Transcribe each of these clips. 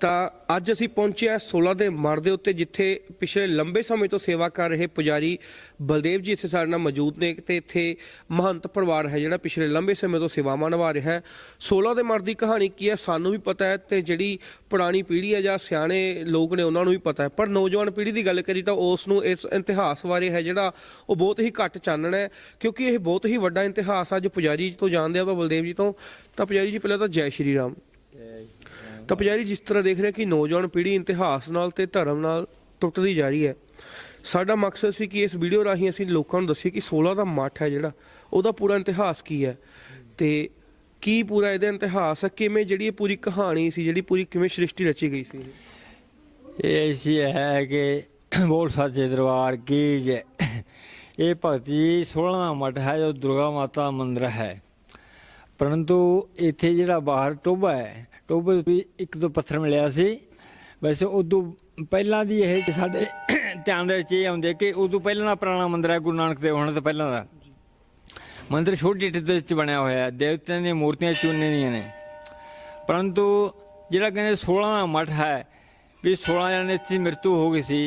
ਤਾਂ ਅੱਜ ਅਸੀਂ ਪਹੁੰਚੇ ਹਾਂ 16 ਦੇ ਮਰ ਦੇ ਉੱਤੇ, ਜਿੱਥੇ ਪਿਛਲੇ ਲੰਬੇ ਸਮੇਂ ਤੋਂ ਸੇਵਾ ਕਰ ਰਹੇ ਪੁਜਾਰੀ ਬਲਦੇਵ ਜੀ ਇੱਥੇ ਸਾਡੇ ਨਾਲ ਮੌਜੂਦ ਨੇ ਤੇ ਇੱਥੇ ਮਹੰਤ ਪਰਿਵਾਰ ਹੈ ਜਿਹੜਾ ਪਿਛਲੇ ਲੰਬੇ ਸਮੇਂ ਤੋਂ ਸੇਵਾਵਾਂ ਨਿਭਾ ਰਿਹਾ ਹੈ। 16 ਦੇ ਮਰ ਦੀ ਕਹਾਣੀ ਕੀ ਹੈ? ਸਾਨੂੰ ਵੀ ਪਤਾ ਹੈ ਤੇ ਜਿਹੜੀ ਪੁਰਾਣੀ ਪੀੜ੍ਹੀ ਹੈ ਜਾਂ ਸਿਆਣੇ ਲੋਕ ਨੇ ਉਹਨਾਂ ਨੂੰ ਵੀ ਪਤਾ ਹੈ। ਪਰ ਨੌਜਵਾਨ ਪੀੜ੍ਹੀ ਦੀ ਗੱਲ ਕਰੀ ਤਾਂ ਉਸ ਨੂੰ ਇਸ ਇਤਿਹਾਸ ਬਾਰੇ ਹੈ ਜਿਹੜਾ ਉਹ ਬਹੁਤ ਹੀ ਘੱਟ ਚਾਨਣ ਹੈ, ਕਿਉਂਕਿ ਇਹ ਬਹੁਤ ਹੀ ਵੱਡਾ ਇਤਿਹਾਸ ਅੱਜ ਪੁਜਾਰੀ ਜੀ ਤੋਂ ਜਾਣਦੇ ਆਪਾਂ ਬਲਦੇਵ ਜੀ ਤੋਂ। ਤਾਂ ਪੁਜਾਰੀ ਜੀ, ਪਹਿਲਾਂ ਤਾਂ ਜੈ ਸ਼੍ਰੀ ਰਾਮ। ਤਾਂ ਪੁਜਾਰੀ ਜਿਸ ਤਰ੍ਹਾਂ ਦੇਖ ਰਿਹਾ ਕਿ ਨੌਜਵਾਨ ਪੀੜ੍ਹੀ ਇਤਿਹਾਸ ਨਾਲ ਤੇ ਧਰਮ ਨਾਲ ਟੁੱਟਦੀ ਜਾ ਰਹੀ ਹੈ। ਸਾਡਾ ਮਕਸਦ ਸੀ ਕਿ ਇਸ ਵੀਡੀਓ ਰਾਹੀਂ ਅਸੀਂ ਲੋਕਾਂ ਨੂੰ ਦੱਸੀਏ ਕਿ 16 ਦਾ ਮੱਠ ਹੈ ਜਿਹੜਾ, ਉਹਦਾ ਪੂਰਾ ਇਤਿਹਾਸ ਕੀ ਹੈ ਤੇ ਕੀ ਪੂਰਾ ਇਹਦਾ ਇਤਿਹਾਸ ਹੈ, ਕਿਵੇਂ ਜਿਹੜੀ ਇਹ ਪੂਰੀ ਕਹਾਣੀ ਸੀ, ਜਿਹੜੀ ਪੂਰੀ ਕਿਵੇਂ ਸ੍ਰਿਸ਼ਟੀ ਰਚੀ ਗਈ ਸੀ ਇਹ? ਐਸੀ ਹੈ ਕਿ ਬੋਲ ਸਾਚੇ ਦਰਬਾਰ ਕੀ ਜੈ। ਇਹ ਭਗਤੀ 16ਵਾਂ ਮਠ ਹੈ, ਜੋ ਦੁਰਗਾ ਮਾਤਾ ਦਾ ਮੰਦਿਰ ਹੈ। ਪਰੰਤੂ ਇੱਥੇ ਜਿਹੜਾ ਬਾਹਰ ਟੋਬਾ ਹੈ ਟੋਬੇ ਵੀ ਇੱਕ ਦੋ ਪੱਥਰ ਮਿਲਿਆ ਸੀ। ਵੈਸੇ ਉਦੋਂ ਪਹਿਲਾਂ ਦੀ ਇਹ ਸਾਡੇ ਧਿਆਨ ਦੇ ਵਿੱਚ ਇਹ ਆਉਂਦੇ ਕਿ ਉਦੋਂ ਪਹਿਲਾਂ ਦਾ ਪੁਰਾਣਾ ਮੰਦਿਰ ਹੈ ਗੁਰੂ ਨਾਨਕ ਦੇਵ ਹੋਣਾ ਤੋਂ ਪਹਿਲਾਂ ਦਾ। ਮੰਦਿਰ ਛੋਟੀ ਇੱਟ ਦੇ ਵਿੱਚ ਬਣਿਆ ਹੋਇਆ ਹੈ। ਦੇਵਤਿਆਂ ਦੀਆਂ ਮੂਰਤੀਆਂ ਚੂਨੇ ਦੀਆਂ ਨੇ। ਪਰੰਤੂ ਜਿਹੜਾ ਕਹਿੰਦੇ 16 ਦਾ ਮਠ ਹੈ ਵੀ 16 ਜਣੇ ਦੀ ਮ੍ਰਿਤੂ ਹੋ ਗਈ ਸੀ,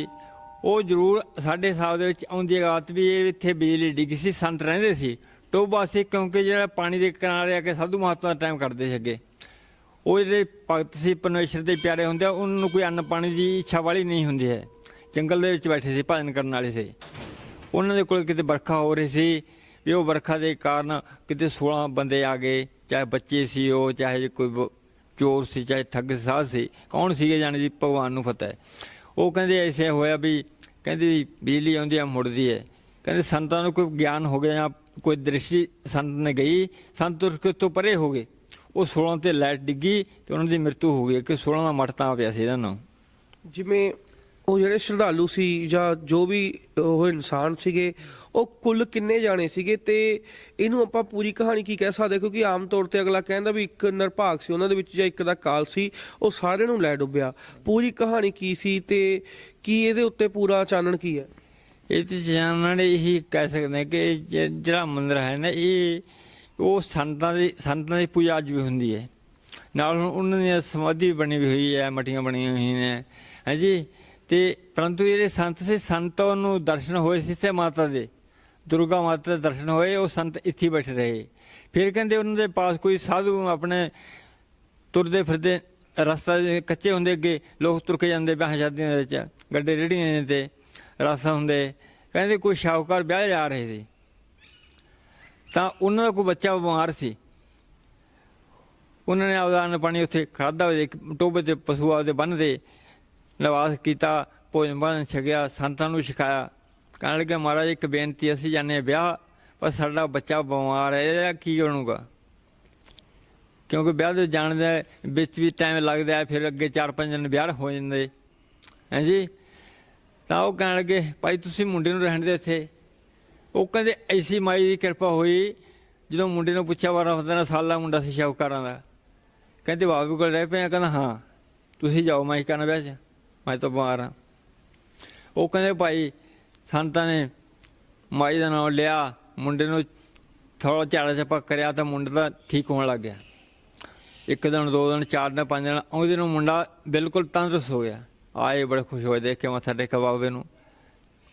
ਉਹ ਜ਼ਰੂਰ ਸਾਡੇ ਹਿਸਾਬ ਦੇ ਵਿੱਚ ਆਉਂਦੀ ਹੈ ਗਾਤ ਵੀ ਇਹ ਇੱਥੇ ਬਿਜਲੀ ਡਿੱਗੀ ਸੀ, ਸੰਤ ਰਹਿੰਦੇ ਸੀ। ਟੋਬਾ ਸੀ ਕਿਉਂਕਿ ਜਿਹੜਾ ਪਾਣੀ ਦੇ ਕਿਨਾਰੇ ਆ ਕੇ ਸਾਧੂ ਮਹਾਤਮਾ ਦਾ ਟਾਈਮ ਕੱਢਦੇ ਸੀ ਅੱਗੇ। ਉਹ ਜਿਹੜੇ ਭਗਤ ਸੀ ਪਰਮੇਸ਼ਰ ਦੇ ਪਿਆਰੇ ਹੁੰਦੇ ਆ, ਉਹਨਾਂ ਨੂੰ ਕੋਈ ਅੰਨ ਪਾਣੀ ਦੀ ਇੱਛਾ ਵਾਲੀ ਨਹੀਂ ਹੁੰਦੀ ਹੈ। ਜੰਗਲ ਦੇ ਵਿੱਚ ਬੈਠੇ ਸੀ, ਭਜਨ ਕਰਨ ਵਾਲੇ ਸੀ। ਉਹਨਾਂ ਦੇ ਕੋਲ ਕਿਤੇ ਵਰਖਾ ਹੋ ਰਹੀ ਸੀ ਵੀ ਉਹ ਵਰਖਾ ਦੇ ਕਾਰਨ ਕਿਤੇ 16 ਬੰਦੇ ਆ ਗਏ, ਚਾਹੇ ਬੱਚੇ ਸੀ ਉਹ, ਚਾਹੇ ਕੋਈ ਬ- ਚੋਰ ਸੀ, ਚਾਹੇ ਠੱਗ ਸਾਧ ਸੀ, ਕੌਣ ਸੀਗੇ ਜਾਣੇ ਜੀ, ਭਗਵਾਨ ਨੂੰ ਪਤਾ ਹੈ। ਉਹ ਕਹਿੰਦੇ ਐਸੇ ਹੋਇਆ ਵੀ, ਕਹਿੰਦੇ ਵੀ ਬਿਜਲੀ ਆਉਂਦੀ ਆ, ਮੁੜਦੀ ਹੈ। ਕਹਿੰਦੇ ਸੰਤਾਂ ਨੂੰ ਕੋਈ ਗਿਆਨ ਹੋ ਗਿਆ ਜਾਂ ਕੋਈ ਦ੍ਰਿਸ਼ਟੀ ਸੰਤ ਨੇ ਗਈ, ਸੰਤ ਉਸ ਤੋਂ ਪਰੇ ਹੋ ਗਏ। ਉਹ 16 ਤੇ ਲਾਈਟ ਡਿੱਗੀ ਤੇ ਉਹਨਾਂ ਦੀ ਮ੍ਰਿਤੂ ਹੋ ਗਈ ਕਿ 16 ਦਾ ਮਠ ਤਾਂ ਪਿਆ ਸੀ ਇਹਨਾਂ ਨੂੰ। ਜਿਵੇਂ ਉਹ ਜਿਹੜੇ ਸ਼ਰਧਾਲੂ ਸੀ ਜਾਂ ਜੋ ਵੀ ਉਹ ਇਨਸਾਨ ਸੀਗੇ ਉਹ ਕੁੱਲ ਕਿੰਨੇ ਜਾਣੇ ਸੀਗੇ ਤੇ ਇਹਨੂੰ ਆਪਾਂ ਪੂਰੀ ਕਹਾਣੀ ਕੀ ਕਹਿ ਸਕਦੇ ਕਿਉਂਕਿ ਆਮ ਤੌਰ ਤੇ ਅਗਲਾ ਕਹਿੰਦਾ ਵੀ ਇੱਕ ਨਿਰਭਾਗ ਸੀ ਉਹਨਾਂ ਦੇ ਵਿੱਚ ਜਾਂ ਇੱਕ ਦਾ ਕਾਲ ਸੀ ਉਹ ਸਾਰਿਆਂ ਨੂੰ ਲੈ ਡੁੱਬਿਆ। ਪੂਰੀ ਕਹਾਣੀ ਕੀ ਸੀ ਤੇ ਕੀ ਇਹਦੇ ਉੱਤੇ ਪੂਰਾ ਚਾਨਣ ਕੀ ਹੈ? ਇਹ ਤੇ ਜਾਣਨ ਇਹੀ ਕਹਿ ਸਕਦੇ ਕਿ ਜਿਹੜਾ ਮੰਦਿਰ ਹੈ ਨਾ ਇਹ ਉਹ ਸੰਤਾਂ ਦੀ ਸੰਤਾਂ ਦੀ ਪੂਜਾ ਅੱਜ ਵੀ ਹੁੰਦੀ ਹੈ। ਨਾਲ ਹੁਣ ਉਹਨਾਂ ਦੀ ਸਮਾਧੀ ਵੀ ਬਣੀ ਵੀ ਹੋਈ ਹੈ ਮਟੀਆਂ ਬਣੀਆਂ ਹੋਈਆਂ ਨੇ। ਹਾਂਜੀ ਤੇ ਪਰੰਤੂ ਜਿਹੜੇ ਸੰਤ ਸੀ, ਸੰਤਾਂ ਨੂੰ ਦਰਸ਼ਨ ਹੋਏ ਸੀ ਤੇ ਮਾਤਾ ਦੇ। ਦੁਰਗਾ ਮਾਤਾ ਦੇ ਦਰਸ਼ਨ ਹੋਏ, ਉਹ ਸੰਤ ਇੱਥੇ ਹੀ ਬੈਠੇ ਰਹੇ। ਫਿਰ ਕਹਿੰਦੇ ਉਹਨਾਂ ਦੇ ਪਾਸ ਕੋਈ ਸਾਧੂ ਆਪਣੇ ਤੁਰਦੇ ਫਿਰਦੇ ਰਸਤਾ ਕੱਚੇ ਹੁੰਦੇ ਅੱਗੇ ਲੋਕ ਤੁਰ ਕੇ ਜਾਂਦੇ ਵਿਆਹ ਸ਼ਾਦੀਆਂ ਦੇ ਵਿੱਚ, ਗੱਡੇ ਰੇੜੀਆਂ ਦੇ ਤੇ ਰਸਤਾ ਹੁੰਦੇ। ਕਹਿੰਦੇ ਕੋਈ ਸ਼ਾਹੂਕਾਰ ਵਿਆਹ ਜਾ ਰਹੇ ਸੀ। ਤਾਂ ਉਹਨਾਂ ਦਾ ਕੋਈ ਬੱਚਾ ਬਿਮਾਰ ਸੀ। ਉਹਨਾਂ ਨੇ ਆਪਦਾ ਅੰਨ ਪਾਣੀ ਉੱਥੇ ਖਾਦਾ ਹੋਇਆ ਇੱਕ ਟੋਬੇ ਤੇ ਪਸ਼ੂ ਆਪਦੇ ਬੰਨ੍ਹਦੇ, ਨਿਵਾਸ ਕੀਤਾ, ਭੋਜਨ ਪਾਣ ਛਕਿਆ, ਸੰਤਾਂ ਨੂੰ ਸਿਖਾਇਆ। ਕਹਿਣ ਲੱਗੇ ਮਹਾਰਾਜ, ਇੱਕ ਬੇਨਤੀ, ਅਸੀਂ ਜਾਣੇ ਵਿਆਹ, ਪਰ ਸਾਡਾ ਬੱਚਾ ਬਿਮਾਰ ਹੈ, ਇਹਦਾ ਕੀ ਬਣੂਗਾ? ਕਿਉਂਕਿ ਵਿਆਹ ਦੇ ਜਾਣ ਦੇ ਵਿੱਚ ਵੀ ਟਾਈਮ ਲੱਗਦਾ ਹੈ, ਫਿਰ ਅੱਗੇ 4-5 ਦਿਨ ਵਿਆਹ ਹੋ ਜਾਂਦੇ। ਹਾਂਜੀ ਤਾਂ ਉਹ ਕਹਿਣ ਲੱਗੇ, ਭਾਈ, ਤੁਸੀਂ ਮੁੰਡੇ ਨੂੰ ਰਹਿਣ ਦੇ ਇੱਥੇ। ਉਹ ਕਹਿੰਦੇ, ਐਸੀ ਮਾਈ ਦੀ ਕਿਰਪਾ ਹੋਈ, ਜਦੋਂ ਮੁੰਡੇ ਨੂੰ ਪੁੱਛਿਆ ਵਾਰਾ ਫਦਨਾ ਸਾਲ ਦਾ ਮੁੰਡਾ ਸੀ ਸ਼ੌਕਾਰਾਂ ਦਾ। ਕਹਿੰਦੇ ਬਾਬੂ ਕੋਲ ਰਹਿ ਪਿਆ। ਕਹਿੰਦਾ, ਹਾਂ, ਤੁਸੀਂ ਜਾਓ ਮੈਂ ਕਰਨ ਵਿਆਹ 'ਚ ਮੈਂ ਤਾਂ ਬਿਮਾਰ ਹਾਂ। ਉਹ ਕਹਿੰਦੇ, ਭਾਈ, ਸੰਤਾਂ ਨੇ ਮਾਈ ਦਾ ਨਾਮ ਲਿਆ, ਮੁੰਡੇ ਨੂੰ ਥੋੜਾ ਝਾੜਾ ਚੱਪਾ ਕਰਿਆ ਤਾਂ ਮੁੰਡਾ ਤਾਂ ਠੀਕ ਹੋਣ ਲੱਗ ਗਿਆ। ਇੱਕ ਦਿਨ, ਦੋ ਦਿਨ, ਚਾਰ ਦਿਨ, ਪੰਜ ਦਿਨ ਆਉਂਦੇ ਨੂੰ ਮੁੰਡਾ ਬਿਲਕੁਲ ਤੰਦਰੁਸਤ ਹੋ ਗਿਆ। ਆਏ ਬੜੇ ਖੁਸ਼ ਹੋਏ ਦੇਖ ਕੇ ਮੱਥਾ ਟੇਕਿਆ ਬਾਬੇ ਨੂੰ।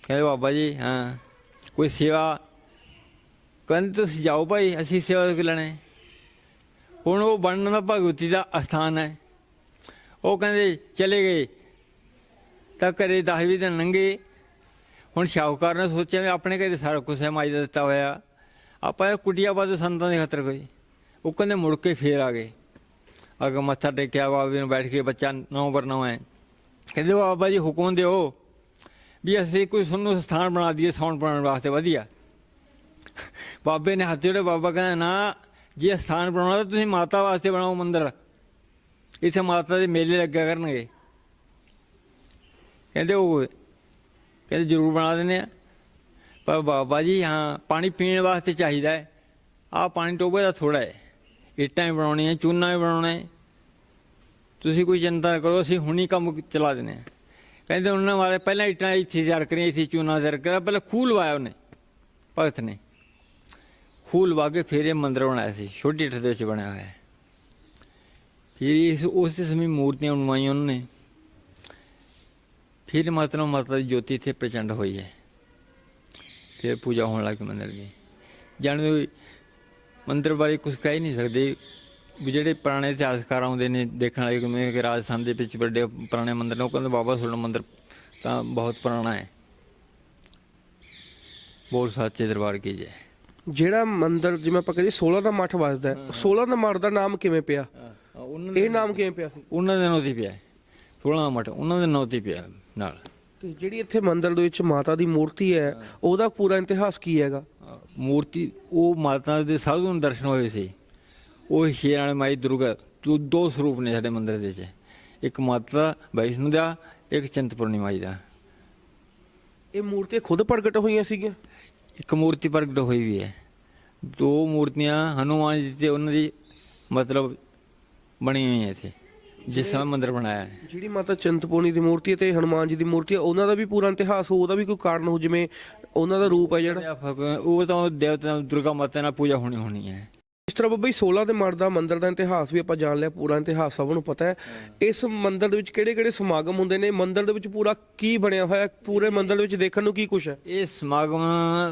ਕਹਿੰਦੇ, ਬਾਬਾ ਜੀ, ਹਾਂ ਕੋਈ ਸੇਵਾ ਕਹਿੰਦੇ ਤੁਸੀਂ ਜਾਓ ਭਾਈ, ਅਸੀਂ ਸੇਵਾ ਕਿ ਲੈਣੇ। ਹੁਣ ਉਹ ਬਣਨ ਦਾ ਭਗਵਤੀ ਦਾ ਅਸਥਾਨ ਹੈ। ਉਹ ਕਹਿੰਦੇ ਚਲੇ ਗਏ। ਤਾਂ ਘਰੇ 10 ਵੀ ਦਿਨ ਲੰਘੇ। ਹੁਣ ਸ਼ਾਹੂਕਾਰ ਨੇ ਸੋਚਿਆ ਵੀ ਆਪਣੇ ਘਰੇ ਸਾਰਾ ਕੁਝ ਹੈ, ਮਾਈ ਦਾ ਦਿੱਤਾ ਹੋਇਆ। ਆਪਾਂ ਇਹ ਕੁਟੀਆ ਬਾਦ ਸੰਤਾਂ ਦੇ ਖਤਰ ਕੋਈ। ਉਹ ਕਹਿੰਦੇ ਮੁੜ ਕੇ ਫੇਰ ਆ ਗਏ। ਅਗੇ ਮੱਥਾ ਟੇਕਿਆ, ਬਾਬੇ ਨੂੰ ਬੈਠ ਕੇ ਬੱਚਾ ਨੌ ਵਰਨਾ ਹੈ। ਕਹਿੰਦੇ ਬਾਬਾ ਜੀ ਹੁਕਮ ਦਿਓ। ਵੀ ਅਸੀਂ ਕੋਈ ਤੁਹਾਨੂੰ ਸਥਾਨ ਬਣਾ ਦਈਏ ਸੌਣ ਬਣਾਉਣ ਵਾਸਤੇ, ਵਧੀਆ। ਬਾਬੇ ਨੇ ਹੱਥ ਜਿਹੜੇ ਬਾਬਾ ਕਹਿੰਦਾ, ਨਾ, ਜੇ ਸਥਾਨ ਬਣਾਉਣਾ ਤਾਂ ਤੁਸੀਂ ਮਾਤਾ ਵਾਸਤੇ ਬਣਾਓ ਮੰਦਰ। ਇੱਥੇ ਮਾਤਾ ਦੇ ਮੇਲੇ ਲੱਗਿਆ ਕਰਨਗੇ। ਕਹਿੰਦੇ, ਉਹ ਕਹਿੰਦੇ, ਜ਼ਰੂਰ ਬਣਾ ਦਿੰਦੇ ਆ। ਪਰ ਬਾਬਾ ਜੀ, ਹਾਂ, ਪਾਣੀ ਪੀਣ ਵਾਸਤੇ ਚਾਹੀਦਾ ਹੈ। ਆਹ ਪਾਣੀ ਟੋਬੇ ਦਾ ਥੋੜਾ ਹੈ। ਇੱਟਾਂ ਹੀ ਬਣਾਉਣੀਆਂ, ਚੂਨਾ ਹੀ ਬਣਾਉਣਾ ਤੁਸੀਂ ਕੋਈ ਚਿੰਤਾ ਕਰੋ, ਅਸੀਂ ਹੁਣੀ ਕੰਮ ਚਲਾ ਦਿੰਦੇ ਆ ਕਹਿੰਦੇ ਉਹਨਾਂ ਵਾਲੇ ਪਹਿਲਾਂ ਇੱਟਾਂ ਇੱਥੇ ਤਿਆਰ ਕਰੀਆਂ, ਇੱਥੇ ਚੂਨਾ ਤਿਆਰ ਕਰਿਆ, ਪਹਿਲਾਂ ਖੂਹ ਲਵਾਇਆ ਉਹਨੇ, ਭਗਤ ਨੇ। ਖੂਹ ਲਵਾ ਕੇ ਫਿਰ ਇਹ ਮੰਦਿਰ ਬਣਾਇਆ ਸੀ, ਛੋਟੀ ਇੱਟ ਦੇ ਵਿੱਚ ਬਣਿਆ ਹੋਇਆ ਫਿਰ ਇਸ, ਉਸ ਸਮੇਂ ਮੂਰਤੀਆਂ ਬਣਵਾਈਆਂ ਉਹਨਾਂ। ਨੇ ਫਿਰ ਮਤਲਬ ਮਾਤਾ ਦੀ ਜੋਤੀ ਇੱਥੇ ਪ੍ਰਚੰਡ ਹੋਈ ਹੈ। ਫਿਰ ਪੂਜਾ ਹੋਣ ਲੱਗ ਪਈ ਮੰਦਰ ਦੀ। ਜਾਣਦੇ ਹੋ ਮੰਦਰ ਬਾਰੇ ਕੁਝ ਕਹਿ ਹੀ ਨਹੀਂ ਸਕਦੇ। ਵੀ ਜਿਹੜੇ ਪੁਰਾਣੇ ਇਤਿਹਾਸਕਾਰ ਆਉਂਦੇ ਨੇ ਦੇਖਣ ਵਾਲੇ ਜਿਵੇਂ ਕਿ ਰਾਜਸਥਾਨ ਦੇ ਵਿੱਚ ਵੱਡੇ ਪੁਰਾਣੇ ਮੰਦਰ ਨੇ ਉਹ ਕਹਿੰਦੇ ਬਾਬਾ ਸੁਲਨ ਮੰਦਰ ਤਾਂ ਬਹੁਤ ਪੁਰਾਣਾ ਹੈ। ਬੋਲ ਸੱਚੇ ਦਰਬਾਰ ਕੀ ਜੈ। ਜਿਹੜਾ ਮੰਦਿਰ ਜਿਵੇਂ ਆਪਾਂ ਕਹਿੰਦੇ 16 ਦਾ ਮੱਠ ਵੱਜਦਾ ਹੈ 16 ਦਾ ਮੱਠ ਦਾ ਨਾਮ ਕਿਵੇਂ ਪਿਆ? ਉਹਨਾਂ ਇਹ ਨਾਮ ਕਿਵੇਂ ਪਿਆ ਸੀ? ਉਹਨਾਂ ਦੇ ਨਾਂ ਤੇ ਪਿਆ 16 ਮਠ ਉਹਨਾਂ ਦੇ ਨਾਂ ਤੇ ਪਿਆ ਨਾਲ। ਤੇ ਜਿਹੜੀ ਇੱਥੇ ਮੰਦਿਰ ਦੇ ਵਿੱਚ ਮਾਤਾ ਦੀ ਮੂਰਤੀ ਹੈ ਉਹਦਾ ਪੂਰਾ ਇਤਿਹਾਸ ਕੀ ਹੈਗਾ? ਮੂਰਤੀ ਉਹ ਮਾਤਾ ਦੇ ਸਾਧੂ ਨੂੰ ਦਰਸ਼ਨ ਹੋਏ ਸੀ। ਉਹ ਸ਼ੇਰ ਵਾਲੇ ਮਾਈ ਦੁਰਗਾ ਦੋ ਦੋ ਸਰੂਪ ਨੇ ਸਾਡੇ ਮੰਦਿਰ ਦੇ ਵਿੱਚ। ਇੱਕ ਮਾਤਾ ਵੈਸ਼ਨੂ ਦਾ ਇੱਕ ਚਿੰਤਪੁਰਨੀ ਮਾਈ ਦਾ। ਇਹ ਮੂਰਤੀਆਂ ਖੁਦ ਪ੍ਰਗਟ ਹੋਈਆਂ ਸੀਗੀਆਂ? ਇੱਕ ਮੂਰਤੀ ਪ੍ਰਗਟ ਹੋਈ ਵੀ ਹੈ। ਦੋ ਮੂਰਤੀਆਂ ਹਨੂਮਾਨ ਜੀ ਤੇ ਉਹਨਾਂ ਦੀ ਮਤਲਬ ਬਣੀ ਹੋਈ ਹੈ ਇੱਥੇ। ਜਿਸ ਸਮੇਂ ਮੰਦਿਰ ਬਣਾਇਆ ਹੈ। ਜਿਹੜੀ ਮਾਤਾ ਚਿੰਤਪੂਰਨੀ ਦੀ ਮੂਰਤੀ ਤੇ ਹਨੂਮਾਨ ਜੀ ਦੀ ਮੂਰਤੀ ਹੈ ਉਹਨਾਂ ਦਾ ਵੀ ਪੂਰਾ ਇਤਿਹਾਸ ਹੋ ਉਹਦਾ ਵੀ ਕੋਈ ਕਾਰਨ ਹੋ ਜਿਵੇਂ ਉਹਨਾਂ ਦਾ ਰੂਪ ਹੈ ਜਿਹੜਾ। ਉਹ ਤਾਂ ਦੇਵਤਾ ਦੁਰਗਾ ਮਾਤਾ ਨਾਲ ਪੂਜਾ ਹੋਣੀ ਹੋਣੀ ਹੈ। ਇਸ ਤਰ੍ਹਾਂ ਬਾਬਾ ਜੀ 16 ਦੇ ਮਰਦਾ ਮੰਦਿਰ ਦਾ ਇਤਿਹਾਸ ਵੀ ਆਪਾਂ ਜਾਣ ਲਿਆ, ਪੂਰਾ ਇਤਿਹਾਸ ਸਭ ਨੂੰ ਪਤਾ ਹੈ। ਇਸ ਮੰਦਿਰ ਦੇ ਵਿੱਚ ਕਿਹੜੇ ਕਿਹੜੇ ਸਮਾਗਮ ਹੁੰਦੇ ਨੇ? ਮੰਦਿਰ ਦੇ ਵਿੱਚ ਪੂਰਾ ਕੀ ਬਣਿਆ ਹੋਇਆ ਪੂਰੇ ਮੰਦਿਰ ਦੇ ਵਿੱਚ ਦੇਖਣ ਨੂੰ ਕੀ ਕੁਝ ਹੈ? ਇਹ ਸਮਾਗਮ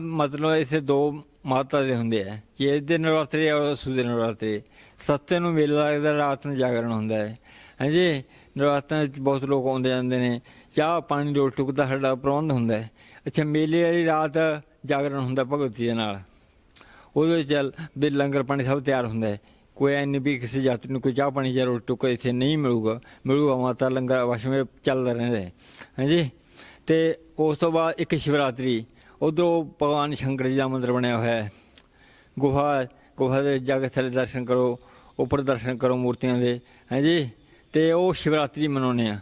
ਮਤਲਬ ਇਥੇ ਦੋ ਮਾਤਾ ਦੇ ਹੁੰਦੇ ਆ। ਜੇ ਦੇ ਨਵਰਾਤਰੇ ਔਰ ਸੂਦੇ ਨਵਰਾਤਰੇ ਸੱਤੇ ਨੂੰ ਮੇਲਾ ਲੱਗਦਾ, ਰਾਤ ਨੂੰ ਜਾਗਰਣ ਹੁੰਦਾ ਹੈ। ਹਾਂਜੀ? ਨਰਾਤਾਂ ਵਿੱਚ ਬਹੁਤ ਲੋਕ ਆਉਂਦੇ ਜਾਂਦੇ ਨੇ। ਚਾਹ ਪਾਣੀ ਰੋਟੀ ਟੁਕ ਦਾ ਸਾਡਾ ਪ੍ਰਬੰਧ ਹੁੰਦਾ ਹੈ। ਅੱਛਾ, ਮੇਲੇ ਵਾਲੀ ਰਾਤ ਜਾਗਰਣ ਹੁੰਦਾ ਭਗਵਤੀ ਦੇ ਨਾਲ। ਉਹਦੇ ਵਿੱਚ ਚੱਲ ਵੀ ਲੰਗਰ ਪਾਣੀ ਸਭ ਤਿਆਰ ਹੁੰਦਾ ਹੈ। ਕੋਈ ਐਨ ਵੀ ਕਿਸੇ ਯਾਤਰੀ ਨੂੰ ਕੋਈ ਚਾਹ ਪਾਣੀ ਜਾਂ ਰੋਟੀ ਟੁਕ ਇੱਥੇ ਨਹੀਂ ਮਿਲੂਗਾ। ਮਿਲੂਗਾ ਮਾਤਾ ਲੰਗਰ ਵਸ਼ਮੇ ਚੱਲਦਾ ਰਹਿੰਦਾ ਹੈ। ਹਾਂਜੀ? ਤੇ ਉਸ ਤੋਂ ਬਾਅਦ ਇੱਕ ਸ਼ਿਵਰਾਤਰੀ। ਉਧਰੋਂ ਭਗਵਾਨ ਸ਼ੰਕਰ ਜੀ ਦਾ ਮੰਦਿਰ ਬਣਿਆ ਹੋਇਆ ਹੈ। ਗੁਫਾ ਗੁਫਾ ਦੇ ਜਾ ਕੇ ਥੱਲੇ ਦਰਸ਼ਨ ਕਰੋ। ਉੱਪਰ ਦਰਸ਼ਨ ਕਰੋ ਮੂਰਤੀਆਂ ਦੇ। ਹਾਂਜੀ? ਤੇ ਉਹ ਸ਼ਿਵਰਾਤਰੀ ਮਨਾਉਂਦੇ ਆ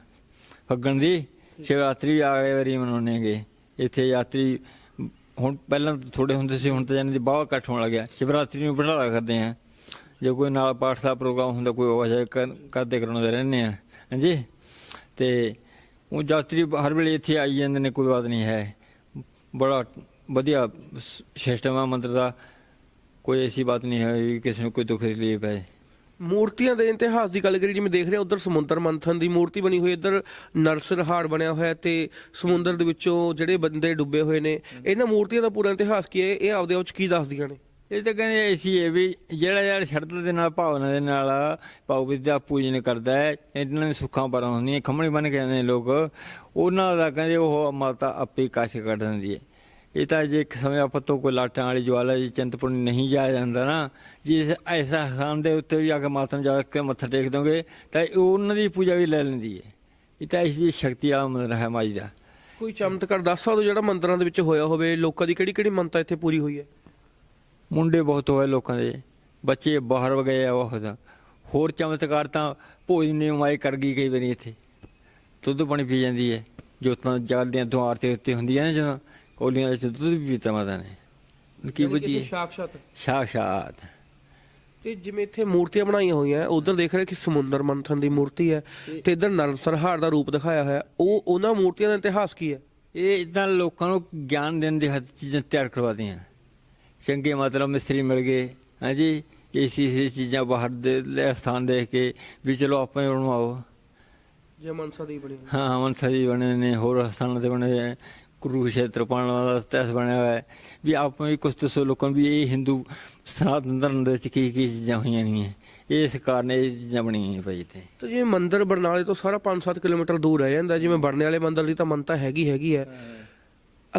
ਫੱਗਣ ਦੀ ਸ਼ਿਵਰਾਤਰੀ ਆ ਗਏ ਵਾਰੀ ਮਨਾਉਂਦੇ ਹੈਗੇ। ਇੱਥੇ ਯਾਤਰੀ ਹੁਣ ਪਹਿਲਾਂ ਥੋੜੇ ਹੁੰਦੇ ਸੀ, ਹੁਣ ਤਾਂ ਜਾਨੀ ਦੀ ਬਾਹਰ ਇਕੱਠ ਹੋਣ ਲੱਗਿਆ। ਸ਼ਿਵਰਾਤਰੀ ਨੂੰ ਭੰਡਾਰਾ ਕਰਦੇ ਆ ਜੇ ਕੋਈ ਨਾਲ ਪਾਠ ਦਾ ਪ੍ਰੋਗਰਾਮ ਹੁੰਦਾ, ਕੋਈ ਉਹ ਜਿਹਾ ਕਰ- ਕਰਦੇ ਕਰਾਉਂਦੇ ਰਹਿੰਦੇ ਆ ਹਾਂਜੀ? ਤੇ ਉਹ ਯਾਤਰੀ ਹਰ ਵੇਲੇ ਇੱਥੇ ਆਈ ਜਾਂਦੇ ਨੇ, ਕੋਈ ਬਾਤ ਨਹੀਂ ਹੈ। ਬੜਾ ਵਧੀਆ ਸਿਸਟਮ ਆ ਮੰਦਰ ਦਾ। ਕੋਈ ਐਸੀ ਬਾਤ ਨਹੀਂ ਹੈ ਕਿਸੇ ਨੂੰ ਕੋਈ ਦੁੱਖ ਤਕਲੀਫ ਹੈ ਮੂਰਤੀਆਂ ਦੇ ਇਤਿਹਾਸ ਦੀ ਗੱਲ ਕਰੀ ਜਿਵੇਂ ਦੇਖ ਰਹੇ ਉਧਰ ਸਮੁੰਦਰ ਮੰਥਨ ਦੀ ਮੂਰਤੀ ਬਣੀ ਹੋਈ ਇੱਧਰ ਨਰਸਰ ਹਾਰ ਬਣਿਆ ਹੋਇਆ ਤੇ ਸਮੁੰਦਰ ਦੇ ਵਿੱਚੋਂ ਜਿਹੜੇ ਬੰਦੇ ਡੁੱਬੇ ਹੋਏ ਨੇ, ਇਹਨਾਂ ਮੂਰਤੀਆਂ ਦਾ ਪੂਰਾ ਇਤਿਹਾਸ ਕੀ ਹੈ? ਇਹ ਆਪਦੇ ਆਪ ਚ ਕੀ ਦੱਸਦੀਆਂ ਨੇ? ਇਹ ਤਾਂ ਕਹਿੰਦੇ ਐਸੀ ਹੈ ਵੀ ਜਿਹੜਾ ਜਿਹੜਾ ਸ਼ਰਧਾ ਦੇ ਨਾਲ, ਭਾਵਨਾ ਦੇ ਨਾਲ ਭਾਵ ਵਿਦਿਆ ਪੂਜਨ ਕਰਦਾ ਹੈ, ਇਹਨਾਂ ਨੇ ਸੁੱਖਾਂ ਪਰ ਹੁੰਦੀਆਂ ਖੰਮਣੀ ਬਣ ਕੇ ਆਉਂਦੇ ਨੇ ਲੋਕ, ਉਹਨਾਂ ਦਾ ਕਹਿੰਦੇ ਉਹ ਮਾਤਾ ਆਪੇ ਕਾਸ਼ ਕੱਢ ਦਿੰਦੀ ਹੈ। ਇਹ ਤਾਂ ਜੇ ਇੱਕ ਸਮੇਂ ਆਪਾਂ ਤੋਂ ਕੋਈ ਲਾਟਾਂ ਵਾਲੀ ਜਵਾਲਾ ਜੀ ਚਿੰਤਪੁਰਨੀ ਨਹੀਂ ਜਾਇਆ ਜਾਂਦਾ ਨਾ ਜਿਸ ਐਸਾ ਸਥਾਨ ਦੇ ਉੱਤੇ ਵੀ ਆ ਕੇ ਮਾਤਾ ਨੂੰ ਜਾ ਕੇ ਮੱਥਾ ਟੇਕ ਦੋਗੇ ਤਾਂ ਉਹਨਾਂ ਦੀ ਪੂਜਾ ਵੀ ਲੈ ਲੈਂਦੀ ਹੈ। ਇਹ ਤਾਂ ਇਸ ਦੀ ਸ਼ਕਤੀ ਵਾਲਾ ਮੰਦਰ ਹੈ ਮਾਈ ਦਾ। ਕੋਈ ਚਮਤਕਾਰ ਦੱਸ ਸਕਦੇ ਜਿਹੜਾ ਮੰਦਿਰਾਂ ਦੇ ਵਿੱਚ ਹੋਇਆ ਹੋਵੇ ਲੋਕਾਂ ਦੀ ਕਿਹੜੀ ਕਿਹੜੀ ਮੰਨਤਾ ਇੱਥੇ ਪੂਰੀ ਹੋਈ ਹੈ? ਮੁੰਡੇ ਬਹੁਤ ਹੋਏ ਲੋਕਾਂ ਦੇ ਬੱਚੇ ਬਾਹਰ ਗਏ ਆ ਬਹੁਤ। ਹੋਰ ਚਮਤਕਾਰ ਤਾਂ ਭੋਜਨ ਨੇ ਮਾਈ ਕਰ ਗਈ ਕਈ ਵਾਰੀ ਇੱਥੇ। ਦੁੱਧ ਪਾਣੀ ਪੀ ਜਾਂਦੀ ਹੈ ਜੋਤਾਂ ਜਗਦੀਆਂ ਦੁਆਰ ਤੇ ਉੱਤੇ ਹੁੰਦੀਆਂ ਨੇ ਜਦੋਂ। ਕੋਲੀਆਂ ਵਿੱਚ ਦੁੱਧ ਵੀ ਪੀਤਾ ਮਾਤਾ ਨੇ। ਕੀ ਯਾਨੀ ਕਿ ਬੁੱਝੀ ਇੱਥੇ ਸਾਕਸ਼ਾਤ। ਸਾਖਸ਼ਾਤ ਤੇ ਜਿਵੇਂ ਇੱਥੇ ਮੂਰਤੀਆਂ ਬਣਾਈਆਂ ਹੋਈਆਂ ਉਧਰ ਦੇਖ ਰਹੇ ਕਿ ਸਮੁੰਦਰ ਮੰਥਨ ਦੀ ਮੂਰਤੀ ਹੈ ਤੇ ਇੱਧਰ ਨਰਸਰਹਾਰ ਦਾ ਰੂਪ ਦਿਖਾਇਆ ਹੋਇਆ। ਉਹ ਉਹਨਾਂ ਮੂਰਤੀਆਂ ਦਾ ਇਤਿਹਾਸ ਕੀ ਹੈ? ਇਹ ਇਦਾਂ ਲੋਕਾਂ ਨੂੰ ਗਿਆਨ ਦੇਣ ਦੇ ਹੱਥ ਚੀਜ਼ਾਂ ਤਿਆਰ ਕਰਵਾਦੀਆਂ ਚੰਗੇ ਮਤਲਬ ਮਿਸਤਰੀ ਮਿਲ ਗਏ ਹਾਂਜੀ ਇਸੀ ਇਸੀ ਚੀਜ਼ਾਂ ਬਾਹਰ ਦੇ ਲੈ ਸਥਾਨ ਦੇਖ ਕੇ ਵੀ ਚਲੋ ਆਪਾਂ ਹੀ ਬਣਵਾਓ। ਜੇ ਮਨਸਾ ਦੀ ਬਣੀ। ਹਾਂ ਮਨਸਾ ਜੀ ਬਣੇ ਨੇ ਹੋਰ ਸਥਾਨਾਂ ਤੇ ਬਣੇ ਹੈ ਕੁਰੂਕਸ਼ੇਤਰ ਪਾਣ ਦਾ ਇਤਿਹਾਸ ਬਣਿਆ ਹੋਇਆ ਹੈ। ਵੀ ਆਪਾਂ ਵੀ ਕੁਝ ਦੱਸੋ ਲੋਕਾਂ ਨੂੰ ਵੀ ਇਹ ਹਿੰਦੂ ਸਨਾਤਨ ਧਰਮ ਦੇ ਵਿੱਚ ਕੀ ਕੀ ਚੀਜ਼ਾਂ ਹੋਈਆਂ ਨਹੀਂ ਇਸ ਕਾਰਨ ਇਹ ਚੀਜ਼ਾਂ ਬਣੀਆਂ ਭਾਈ ਤੇ ਤੇ ਜਿਵੇਂ ਮੰਦਿਰ ਬਰਨਾਲੇ ਤੋਂ ਸਾਰਾ 5-7 ਕਿਲੋਮੀਟਰ ਦੂਰ ਰਹਿ ਜਾਂਦਾ ਜਿਵੇਂ ਬਰਨੇ ਵਾਲੇ ਮੰਦਿਰ ਦੀ ਤਾਂ ਮੰਨਤਾ ਹੈਗੀ ਹੈਗੀ ਹੈ।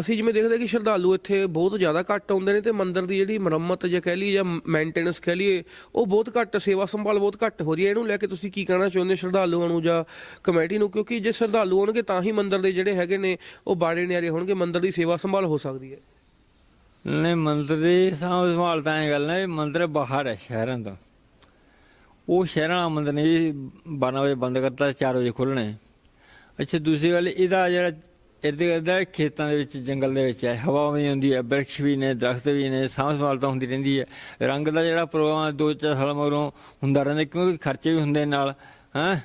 ਅਸੀਂ ਜਿਵੇਂ ਦੇਖਦੇ ਕਿ ਸ਼ਰਧਾਲੂ ਇੱਥੇ ਬਹੁਤ ਜ਼ਿਆਦਾ ਘੱਟ ਆਉਂਦੇ ਨੇ ਤੇ ਮੰਦਿਰ ਦੀ ਜਿਹੜੀ ਮੁਰੰਮਤ ਜੇ ਕਹਿ ਲਈਏ ਜਾਂ ਮੇਨਟੇਨੈਂਸ ਕਹਿ ਲਈਏ, ਉਹ ਬਹੁਤ ਘੱਟ, ਸੇਵਾ ਸੰਭਾਲ ਬਹੁਤ ਘੱਟ ਹੋ ਰਹੀ ਹੈ। ਇਹਨੂੰ ਲੈ ਕੇ ਤੁਸੀਂ ਕੀ ਕਹਿਣਾ ਚਾਹੁੰਦੇ ਹੋ ਸ਼ਰਧਾਲੂਆਂ ਨੂੰ ਜਾਂ ਕਮੇਟੀ ਨੂੰ? ਕਿਉਂਕਿ ਜੇ ਸ਼ਰਧਾਲੂ ਆਉਣਗੇ ਤਾਂ ਹੀ ਮੰਦਿਰ ਦੇ ਜਿਹੜੇ ਹੈਗੇ ਨੇ, ਉਹ ਬਾੜੇ ਨਿਆਰੇ ਹੋਣਗੇ, ਮੰਦਿਰ ਦੀ ਸੇਵਾ ਸੰਭਾਲ ਹੋ ਸਕਦੀ ਹੈ। ਨਹੀਂ, ਮੰਦਰ ਦੀ ਸਾਂਭ ਸੰਭਾਲ ਤਾਂ ਇਹ ਗੱਲ ਨਾ ਇਹ ਮੰਦਰ ਬਾਹਰ ਹੈ ਸ਼ਹਿਰਾਂ ਤੋਂ ਉਹ ਸ਼ਹਿਰਾਂ ਵਾਲਾ ਮੰਦਰ ਨਹੀਂ 12 ਵਜੇ ਬੰਦ ਕਰਤਾ 4 ਵਜੇ ਖੋਲ੍ਹਣਾ। ਅੱਛਾ, ਦੂਸਰੀ ਗੱਲ, ਇਹਦਾ ਜਿਹੜਾ ਇਰਦ ਗਿਰਦ ਖੇਤਾਂ ਦੇ ਵਿੱਚ, ਜੰਗਲ ਦੇ ਵਿੱਚ ਹੈ। ਹਵਾ ਵੀ ਹੁੰਦੀ ਹੈ, ਬ੍ਰਿਕਸ਼ ਵੀ ਨੇ, ਦਰਖਤ ਵੀ ਨੇ, ਸਾਂਭ ਸੰਭਾਲ ਤਾਂ ਹੁੰਦੀ ਰਹਿੰਦੀ ਹੈ। ਰੰਗ ਦਾ ਜਿਹੜਾ ਪ੍ਰੋਗਰਾਮ ਦੋ ਚਾਰ ਸਾਲ ਮਗਰੋਂ ਹੁੰਦਾ ਰਹਿੰਦਾ, ਕਿਉਂਕਿ ਖਰਚੇ ਵੀ ਹੁੰਦੇ ਨਾਲ, ਹੈ?